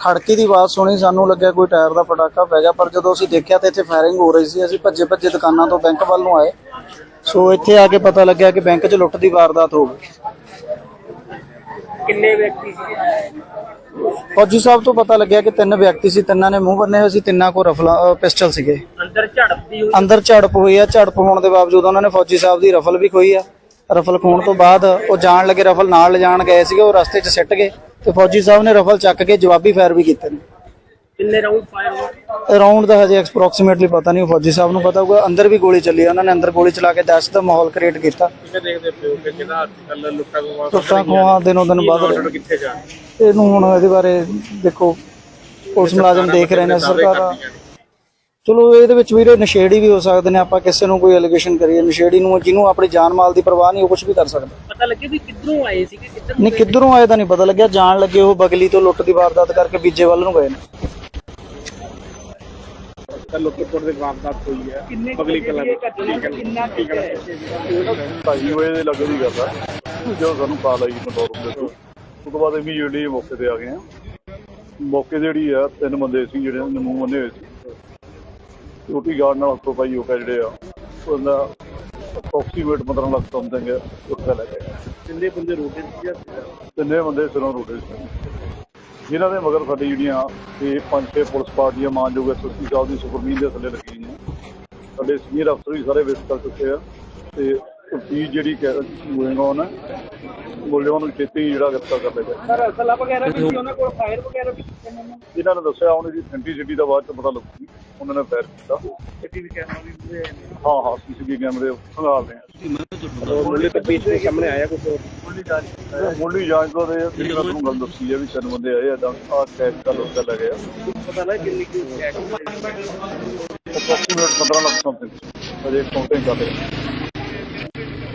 ਖੜਕੇ ਦੀ ਆਵਾਜ਼ ਸੁਣੀ ਸਾਨੂੰ ਲੱਗਿਆ ਕੋਈ ਟਾਇਰ ਦਾ ਪਟਾਕਾ ਪੈ ਗਿਆ ਪਰ ਜਦੋਂ ਅਸੀਂ ਦੇਖਿਆ ਤਾਂ ਇੱਥੇ ਫਾਇਰਿੰਗ ਹੋ ਰਹੀ ਸੀ ਅਸੀਂ ਭੱਜੇ ਭੱਜੇ ਦੁਕਾਨਾਂ ਤੋਂ ਬੈਂਕ ਵੱਲ ਨੂੰ ਆਏ। ਸੋ ਇੱਥੇ ਆ ਕੇ ਪਤਾ ਲੱਗਿਆ ਕਿ ਬੈਂਕ 'ਚ ਲੁੱਟ ਦੀ ਵਾਰਦਾਤ ਹੋ ਗਈ। ਕਿੰਨੇ ਵਿਅਕਤੀ ਸੀ? ਫੌਜੀ ਸਾਹਿਬ ਤੋਂ ਪਤਾ ਲੱਗਿਆ ਕਿ ਤਿੰਨ ਵਿਅਕਤੀ ਸੀ ਤਿੰਨਾਂ ਨੇ ਮੂੰਹ ਬੰਨੇ ਹੋਏ ਸੀ ਤਿੰਨਾਂ ਕੋਲ ਰਫਲਾ ਪਿਸਟਲ ਸੀਗੇ। ਅੰਦਰ ਝੜਪਦੀ ਹੋਈ ਅੰਦਰ ਝੜਪ ਹੋਈ ਆ ਝੜਪ ਹੋਣ ਦੇ ਬਾਵਜੂਦ ਉਹਨਾਂ ਨੇ ਫੌਜੀ ਸਾਹਿਬ ਦੀ ਰਫਲ ਵੀ ਖੋਈ ਆ। ਰਫਲ ਖੋਣ ਤੋਂ ਬਾਅਦ ਉਹ ਜਾਣ ਲੱਗੇ ਰਫਲ ਨਾਲ ਲਿਜਾਣ ਗਏ ਸੀਗੇ ਉਹ ਰਸਤੇ 'ਚ ਸਿੱਟ ਗਏ ਤੇ ਫੌਜੀ ਸਾਹਿਬ ਨੇ ਰਫਲ ਚੱਕ ਕੇ ਜਵਾਬੀ ਫਾਇਰ ਵੀ ਕੀਤੇ ਨੇ। ਕਿੰਨੇ ਰਾਉਂਡ ਫਾਇਰ ਹੋਏ? ਅਰਾਊਂਡ ਦਾ ਹਜੇ ਐਕਸਪ੍ਰੋਕਸੀਮੇਟਲੀ ਪਤਾ ਨਹੀਂ ਫੌਜੀ ਸਾਹਿਬ ਨੂੰ ਪਤਾ ਹੋਊਗਾ। ਅੰਦਰ ਵੀ ਗੋਲੀ ਚੱਲੀ ਉਹਨਾਂ ਨੇ ਅੰਦਰ ਗੋਲੀ ਚਲਾ ਕੇ ਦਹਿਸ਼ਤ ਦਾ ਮਾਹੌਲ ਕ੍ਰੀਏਟ ਕੀਤਾ। ਕਿਵੇਂ ਦੇਖਦੇ ਪਿਓ ਕਿ ਜਿਹੜਾ ਅੱਜ ਕੱਲ ਲੁੱਟਾਂ ਖੋਹਾਂ ਦਿਨੋਂ ਦਿਨ ਵੱਧ ਰਹੇ ਕਿੱਥੇ ਜਾਣ? ਇਹਨੂੰ ਹੁਣ ਇਹਦੇ ਬਾਰੇ ਦੇਖੋ ਪੁਲਿਸ ਮੁਲਾਜ਼ਮ ਦੇਖ ਰਹੇ ਨੇ ਸਰਕਾਰ ਚਲੋ ਇਹਦੇ ਵਿੱਚ ਵੀਰੇ ਨਸ਼ੇੜੀ ਵੀ ਹੋ ਸਕਦੇ ਨੇ ਆਪਾਂ ਕਿਸੇ ਨੂੰ ਕੋਈ ਐਲੀਗੇਸ਼ਨ ਕਰੀਏ ਨਸ਼ੇੜੀ ਨੂੰ ਜਿਹਨੂੰ ਆਪਣੀ ਜਾਨ ਮਾਲ ਦੀ ਪਰਵਾਹ ਨਹੀਂ ਉਹ ਕੁਝ ਵੀ ਕਰ ਸਕਦਾ। ਪਤਾ ਲੱਗੇ ਵੀ ਕਿੱਧਰੋਂ ਆਏ ਸੀਗੇ ਕਿੱਧਰ ਨਹੀਂ ਕਿੱਧਰੋਂ ਆਏ ਤਾਂ ਨਹੀਂ ਪਤਾ ਲੱਗਿਆ ਜਾਣ ਲੱਗੇ ਉਹ ਬਗਲੀ ਤੋਂ ਲੁੱਟ ਦੀ ਵਾਰਦਾਤ ਕਰਕੇ ਬੀਜੇ ਵੱਲ ਨੂੰ ਗਏ ਨੇ। ਕੱਲ ਲੁੱਟਪੁਰ ਦੇ ਵਾਰਦਾਤ ਹੋਈ ਹੈ ਕਿੰਨੇ ਬਗਲੀ ਕਲਾ ਕਿੰਨਾ ਹੈ ਦੇ ਲੱਗੇ ਦੀ ਗੱਲ ਆ। ਜਦੋਂ ਸਾਨੂੰ ਕਾਲ ਆਈ ਕੰਟਰੋਲ ਰੂਮ ਦੇ ਤੋਂ। ਉਸ ਤੋਂ ਬਾਅਦ ਇਮੀਡੀਏਟਲੀ ਮੌਕੇ ਤੇ ਆ ਗਏ ਆ। ਮੌਕੇ ਤੇ ਜਿਹੜੀ ਆ ਤਿੰਨ ਬੰਦੇ ਸੀ ਜਿਹੜੇ ਨਮੂ ਬੰਨੇ ਹੋਏ ਸੀ। ਰੋਟੀ ਗਾਰਡ ਨਾਲ ਹੱਥੋਂ ਹੋ ਕੇ ਜਿਹੜੇ ਆ ਉਹਦਾ ਅਪਰੋਕਸੀਮੇਟ 15 ਲੱਖ ਸਮਥਿੰਗ ਉੱਥੇ ਲੈ ਗਏ ਕਿੰਨੇ ਬੰਦੇ ਰੋਟੇ ਸੀ ਤਿੰਨੇ ਬੰਦੇ ਸਿਰੋਂ ਰੋਟੇ ਸੀ। ਜਿਨ੍ਹਾਂ ਦੇ ਮਗਰ ਸਾਡੀ ਜਿਹੜੀਆਂ ਇਹ ਪੰਜ ਛੇ ਪੁਲਿਸ ਪਾਰਟੀਆਂ ਮਾਨਯੋਗ ਐਸਐਸਪੀ ਸਾਹਿਬ ਦੀ ਸੁਪਰਮੀਨ ਦੇ ਥੱਲੇ ਲੱਗੀਆਂ ਸਾਡੇ ਸੀਨੀਅਰ ਅਫਸਰ ਵੀ ਸਾਰੇ ਵਿਜ਼ਿਟ ਕਰ ਚੁੱਕੇ ਆ ਤੇ ਤਫਤੀਸ਼ ਜਿਹੜੀ ਗੋਇੰਗ ਔਨ ਹੈ ਮੁਲਜ਼ਮਾਂ ਨੂੰ ਛੇਤੀ ਜਿਹੜਾ ਗ੍ਰਿਫਤਾਰ ਕਰ ਲਿਆ ਜਾਏ। ਸਰ ਅਸਲਾ ਵਗੈਰਾ ਵੀ ਸੀ ਉਹਨਾਂ ਕੋਲ ਫਾਇਰ ਵਗੈਰਾ ਵੀ ਕੀਤੇ ਨੇ ਇਹਨਾਂ ਨੇ ਦੱਸਿਆ ਉਹਨੇ ਜੀ ਸੈਂਟੀਸਿਟੀ ਦਾ ਬਾਅਦ ਚ ਪਤਾ ਲੱਗੂਗੀ ਉਹਨਾਂ ਨੇ ਫਾਇਰ ਕੀਤਾ। ਟੀਵੀ ਕੈਮਰਾ ਵੀ ਹਾਂ ਹਾਂ ਸੀਸੀਟੀਵੀ ਕੈਮਰੇ ਖੰਗਾਲ ਰਹੇ ਆ। ਮੁੱਢਲੇ ਤੇ ਪਿੱਛੇ ਸਾਹਮਣੇ ਆਇਆ ਕੁਝ ਮੁੱਢਲੀ ਜਾਂਚ ਤੋਂ ਇਹ ਜਿਹੜੀ ਮੈਂ ਤੁਹਾਨੂੰ ਗੱਲ ਦੱਸੀ ਹੈ ਵੀ ਤਿੰਨ ਬੰਦੇ ਆਏ ਆ ਤਾਂ ਆ ਕੈਸ਼ ਦਾ ਲੋਕ ਲੱਗੇ ਆ। ਪਤਾ ਲੱਗ ਕਿੰਨੀ ਕੀ ਅਪਰੋਕਸੀਮੇਟ 15 ਲੱਖ ਸਮਥਿੰਗ ਅਜੇ ਕਾਊਂਟਿੰਗ ਕਰ ਰਹੇ ਆ।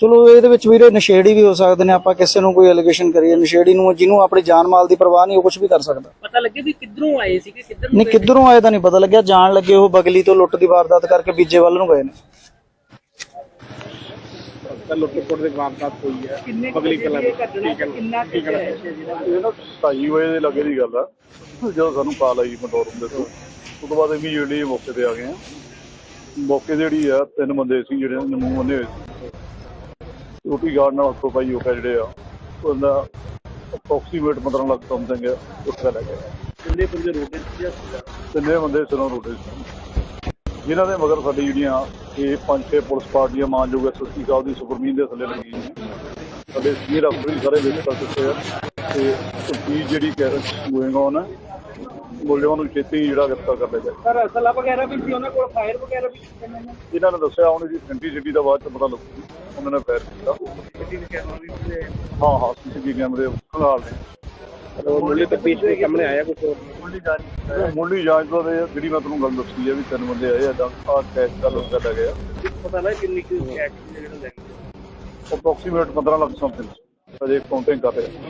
ਚਲੋ ਇਹਦੇ ਵਿੱਚ ਵੀਰੇ ਨਸ਼ੇੜੀ ਵੀ ਹੋ ਸਕਦੇ ਨੇ ਆਪਾਂ ਕਿਸੇ ਨੂੰ ਕੋਈ ਐਲੀਗੇਸ਼ਨ ਕਰੀਏ ਨਸ਼ੇੜੀ ਨੂੰ ਜਿਹਨੂੰ ਆਪਣੀ ਜਾਨ ਮਾਲ ਦੀ ਪਰਵਾਹ ਨਹੀਂ ਉਹ ਕੁਝ ਵੀ ਕਰ ਸਕਦਾ। ਪਤਾ ਲੱਗੇ ਵੀ ਕਿੱਧਰੋਂ ਆਏ ਸੀਗੇ ਕਿੱਧਰ ਨਹੀਂ ਕਿੱਧਰੋਂ ਆਏ ਤਾਂ ਨਹੀਂ ਪਤਾ ਲੱਗਿਆ ਜਾਣ ਲੱਗੇ ਉਹ ਬਗਲੀ ਤੋਂ ਲੁੱਟ ਦੀ ਵਾਰਦਾਤ ਕਰਕੇ ਬੀਜੇ ਵੱਲ ਨੂੰ ਗਏ ਨੇ। ਕੱਲ ਲੁੱਟਪੁਰ ਦੇ ਵਾਰਦਾਤ ਹੋਈ ਹੈ ਕਿੰਨੇ ਬਗਲੀ ਕਲਾ ਇਹ ਘਟਨਾ ਕਿੰਨਾ ਇਹ ਨਾ ਢਾਈ ਵਜੇ ਦੇ ਲੱਗੇ ਦੀ ਗੱਲ ਆ। ਜਦੋਂ ਸਾਨੂੰ ਕਾਲ ਆਈ ਕੰਟਰੋਲ ਰੂਮ ਦੇ ਤੋਂ ਉਸ ਤੋਂ ਬਾਅਦ ਇਮੀਡੀਏਟਲੀ ਮੌਕੇ ਤੇ ਆ ਗਏ ਆ ਮੌਕੇ ਤੇ ਜਿਹੜੀ ਆ ਤਿੰਨ ਬੰਦੇ ਸੀ ਜਿਹੜੇ ਨਮੂ ਬੰਨੇ ਹੋਏ ਸੀ। ਰੋਟੀ ਗਾਰਡ ਨਾਲ ਹੱਥੋਂ ਪਾਈ ਹੋ ਜਿਹੜੇ ਆ ਉਹਦਾ ਅਪਰੋਕਸੀਮੇਟ 15 ਲੱਖ ਸਮਥਿੰਗ ਉੱਥੇ ਲੈ ਗਏ। ਕਿੰਨੇ ਬੰਦੇ ਰੋਟੇ ਸੀ ਤਿੰਨੇ ਬੰਦੇ ਸਿਰੋਂ ਰੋਟੇ ਸੀ। ਜਿਨ੍ਹਾਂ ਦੇ ਮਗਰ ਸਾਡੀ ਜਿਹੜੀਆਂ ਇਹ ਪੰਜ ਛੇ ਪੁਲਿਸ ਪਾਰਟੀਆਂ ਮਾਨਯੋਗ ਐਸਐਸਪੀ ਸਾਹਿਬ ਦੀ ਸੁਪਰਮੀਨ ਦੇ ਥੱਲੇ ਲੱਗੀਆਂ ਸਾਡੇ ਸੀਨੀਅਰ ਅਫਸਰ ਸਾਰੇ ਚੁੱਕੇ ਆ। ਤੇ ਤਫਤੀਸ਼ ਜਿਹੜੀ ਗੋਇੰਗ ਔਨ ਹੈ ਮੁਲਜ਼ਮਾਂ ਨੂੰ ਛੇਤੀ ਜਿਹੜਾ ਗ੍ਰਿਫਤਾਰ ਕਰ ਲਿਆ ਜਾਏ। ਸਰ ਅਸਲਾ ਵਗੈਰਾ ਵੀ ਸੀ ਉਹਨਾਂ ਕੋਲ ਫਾਇਰ ਵਗੈਰਾ ਵੀ ਨੇ। ਇਹਨਾਂ ਨੇ ਦੱਸਿਆ ਉਹਨੇ ਜੀ ਸੈਂਟੀਸਿਟੀ ਦਾ ਬਾਅਦ ਚ ਪਤਾ ਲੱਗੂਗੀ ਉਹਨਾਂ ਨੇ ਫਾਇਰ ਕੀਤਾ। ਟੀਵੀ ਕੈਮਰਾ ਵੀ ਹਾਂ ਹਾਂ ਸੀਸੀਟੀਵੀ ਕੈਮਰੇ ਖੰਗਾਲ ਰਹੇ ਮੁੱਢਲੇ ਤੇ ਪਿੱਛੇ ਸਾਹਮਣੇ ਆਇਆ ਕੁਝ। ਮੁੱਢਲੀ ਜਾਂਚ ਤੋਂ ਇਹ ਜਿਹੜੀ ਮੈਂ ਤੁਹਾਨੂੰ ਗੱਲ ਦੱਸੀ ਹੈ ਵੀ ਤਿੰਨ ਬੰਦੇ ਆਏ ਆ ਤਾਂ ਆ ਕੈਸ਼ ਦਾ ਲੋਕ ਲੱਗੇ ਆ। ਪਤਾ ਲੱਗ ਕਿੰਨੀ ਕੀ ਐਕਸ਼ਨ ਜਿਹੜਾ ਲੱਗ ਅਪਰੋਕਸੀਮੇਟ 15 ਲੱਖ ਸਮਥਿੰਗ ਅਜੇ ਕਾਊਂਟਿੰਗ ਕਰ ਰਹੇ। ਆ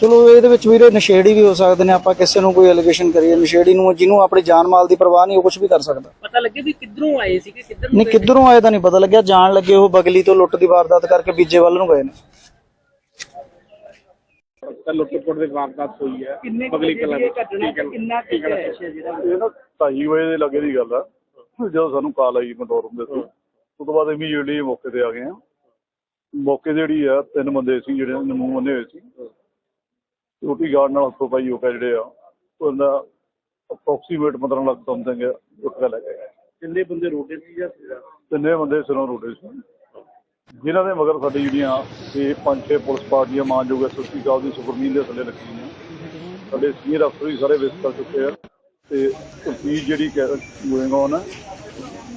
ਚਲੋ ਇਹਦੇ ਵਿੱਚ ਵੀਰੇ ਨਸ਼ੇੜੀ ਵੀ ਹੋ ਸਕਦੇ ਨੇ ਆਪਾਂ ਕਿਸੇ ਨੂੰ ਕੋਈ ਐਲੀਗੇਸ਼ਨ ਕਰੀਏ ਨਸ਼ੇੜੀ ਨੂੰ ਜਿਹਨੂੰ ਆਪਣੀ ਜਾਨ ਮਾਲ ਦੀ ਪਰਵਾਹ ਨਹੀਂ ਉਹ ਕੁਝ ਵੀ ਕਰ ਸਕਦਾ। ਪਤਾ ਲੱਗੇ ਵੀ ਕਿੱਧਰੋਂ ਆਏ ਸੀਗੇ ਕਿੱਧਰ ਨੂੰ ਨਹੀਂ ਕਿੱਧਰੋਂ ਆਏ ਤਾਂ ਨਹੀਂ ਪਤਾ ਲੱਗਿਆ ਜਾਣ ਲੱਗੇ ਉਹ ਬਗਲੀ ਤੋਂ ਲੁੱਟ ਦੀ ਵਾਰਦਾਤ ਕਰਕੇ ਬੀਜੇ ਵੱਲ ਨੂੰ ਗਏ ਨੇ। ਕੱਲ ਲੁੱਟ ਦੇ ਵਾਰਦਾਤ ਹੋਈ ਹੈ ਕਿੰਨੇ ਬਗਲੀ ਕਲਾ ਇਹ ਘਟਨਾ ਕਿੰਨਾ ਕੁ ਕੈਸ਼ ਹੈ। ਜਿਹੜਾ ਇਹ ਨਾ 2:30 ਵਜੇ ਦੇ ਲੱਗੇ ਦੀ ਗੱਲ ਆ। ਜਦੋਂ ਸਾਨੂੰ ਕਾਲ ਆਈ ਕੰਟਰੋਲ ਰੂਮ ਦੇ ਤੋਂ ਉਸ ਤੋਂ ਬਾਅਦ ਇਮੀਡੀਏਟਲੀ ਮੌਕੇ ਤੇ ਆ ਗਏ ਆ ਮੌਕੇ ਜਿਹੜੀ ਆ ਤਿੰਨ ਬੰਦੇ ਸੀ ਜਿਹੜੇ ਨਮੂ ਬੰਨੇ ਹੋਏ ਸੀ। ਰੋਟੀ ਗਾਰਡ ਨਾਲ ਹੱਥੋਂ ਪਾਈ ਹੋ ਕੇ ਜਿਹੜੇ ਆ ਉਹਦਾ ਅਪਰੋਕਸੀਮੇਟ 15 ਲੱਖ ਸਮਥਿੰਗ ਉੱਠ ਕੇ ਲੈ ਗਏ ਕਿੰਨੇ ਬੰਦੇ ਰੋਟੇ ਸੀ ਜਾਂ? ਤਿੰਨੇ ਬੰਦੇ ਸਿਰੋਂ ਰੋਡੇ ਸੀ। ਜਿਨ੍ਹਾਂ ਦੇ ਮਗਰ ਸਾਡੀ ਜਿਹੜੀਆਂ ਇਹ ਪੰਜ ਛੇ ਪੁਲਿਸ ਪਾਰਟੀਆਂ ਮਾਨਯੋਗ ਐਸਐਸਪੀ ਸਾਹਿਬ ਦੀ ਸੁਪਰਮੀਨ ਦੇ ਥੱਲੇ ਲੱਗੀਆਂ ਸਾਡੇ ਸੀਨੀਅਰ ਅਫਸਰ ਵੀ ਸਾਰੇ ਵਿਸਤ ਕਰ ਚੁੱਕੇ ਆ। ਤੇ ਤਫਤੀਸ਼ ਜਿਹੜੀ ਗੋਇੰਗ ਔਨ ਹੈ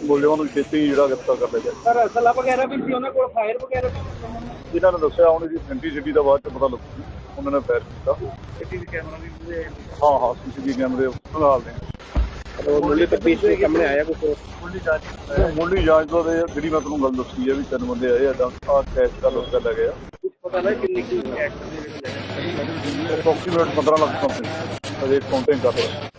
ਮੁਲਜ਼ਮਾਂ ਨੂੰ ਛੇਤੀ ਜਿਹੜਾ ਗ੍ਰਿਫਤਾਰ ਕਰ ਲਿਆ ਸਰ ਅਸਲਾ ਵਗੈਰਾ ਵੀ ਸੀ ਉਹਨਾਂ ਕੋਲ ਫਾਇਰ ਵਗੈਰਾ ਵੀ ਉਹਨਾਂ ਨੇ ਜਿਨ੍ਹਾਂ ਨੇ ਦੱਸਿਆ ਹੁਣ ਇਹਦੀ ਅਥੈਂਟਿਸਿਟੀ ਦਾ ਬਾਅਦ ਚ ਪਤਾ ਲੱਗੂ। ਉਹਨਾਂ ਨੇ ਫਾਇਰ ਕੀਤਾ। ਕਿਤੇ ਵੀ ਕੈਮਰਾ ਵੀ ਹਾਂ ਹਾਂ ਸੀਸੀਟੀਵੀ ਕੈਮਰੇ ਸੰਭਾਲ ਨੇ ਉਹ ਮੁੱਢਲੀ ਤਫਤੀਸ਼ ਦੇ ਸਾਹਮਣੇ ਆਇਆ ਕੁਝ ਮੁੱਢਲੀ ਜਾਂਚ ਮੁੱਢਲੀ ਜਾਂਚ ਤੋਂ ਇਹ ਜਿਹੜੀ ਮੈਂ ਤੁਹਾਨੂੰ ਗੱਲ ਦੱਸੀ ਹੈ ਵੀ ਤਿੰਨ ਬੰਦੇ ਆਏ ਆ ਤਾਂ ਆ ਕੈਸ਼ ਦਾ ਲੁੱਟ ਕੇ ਲੈ ਗਏ ਆ। ਕੁਝ ਪਤਾ ਲੱਗਾ ਕਿੰਨੀ ਕੀ ਕੈਸ਼ ਦੇ ਵਿੱਚ ਲੱਗਾ ਅਪਰੋਕਸੀਮੇਟ 15 ਲੱਖ ਸਮਥਿੰਗ ਅਜੇ ਕਾਊਂਟਿੰਗ ਕਰ ਰਹੇ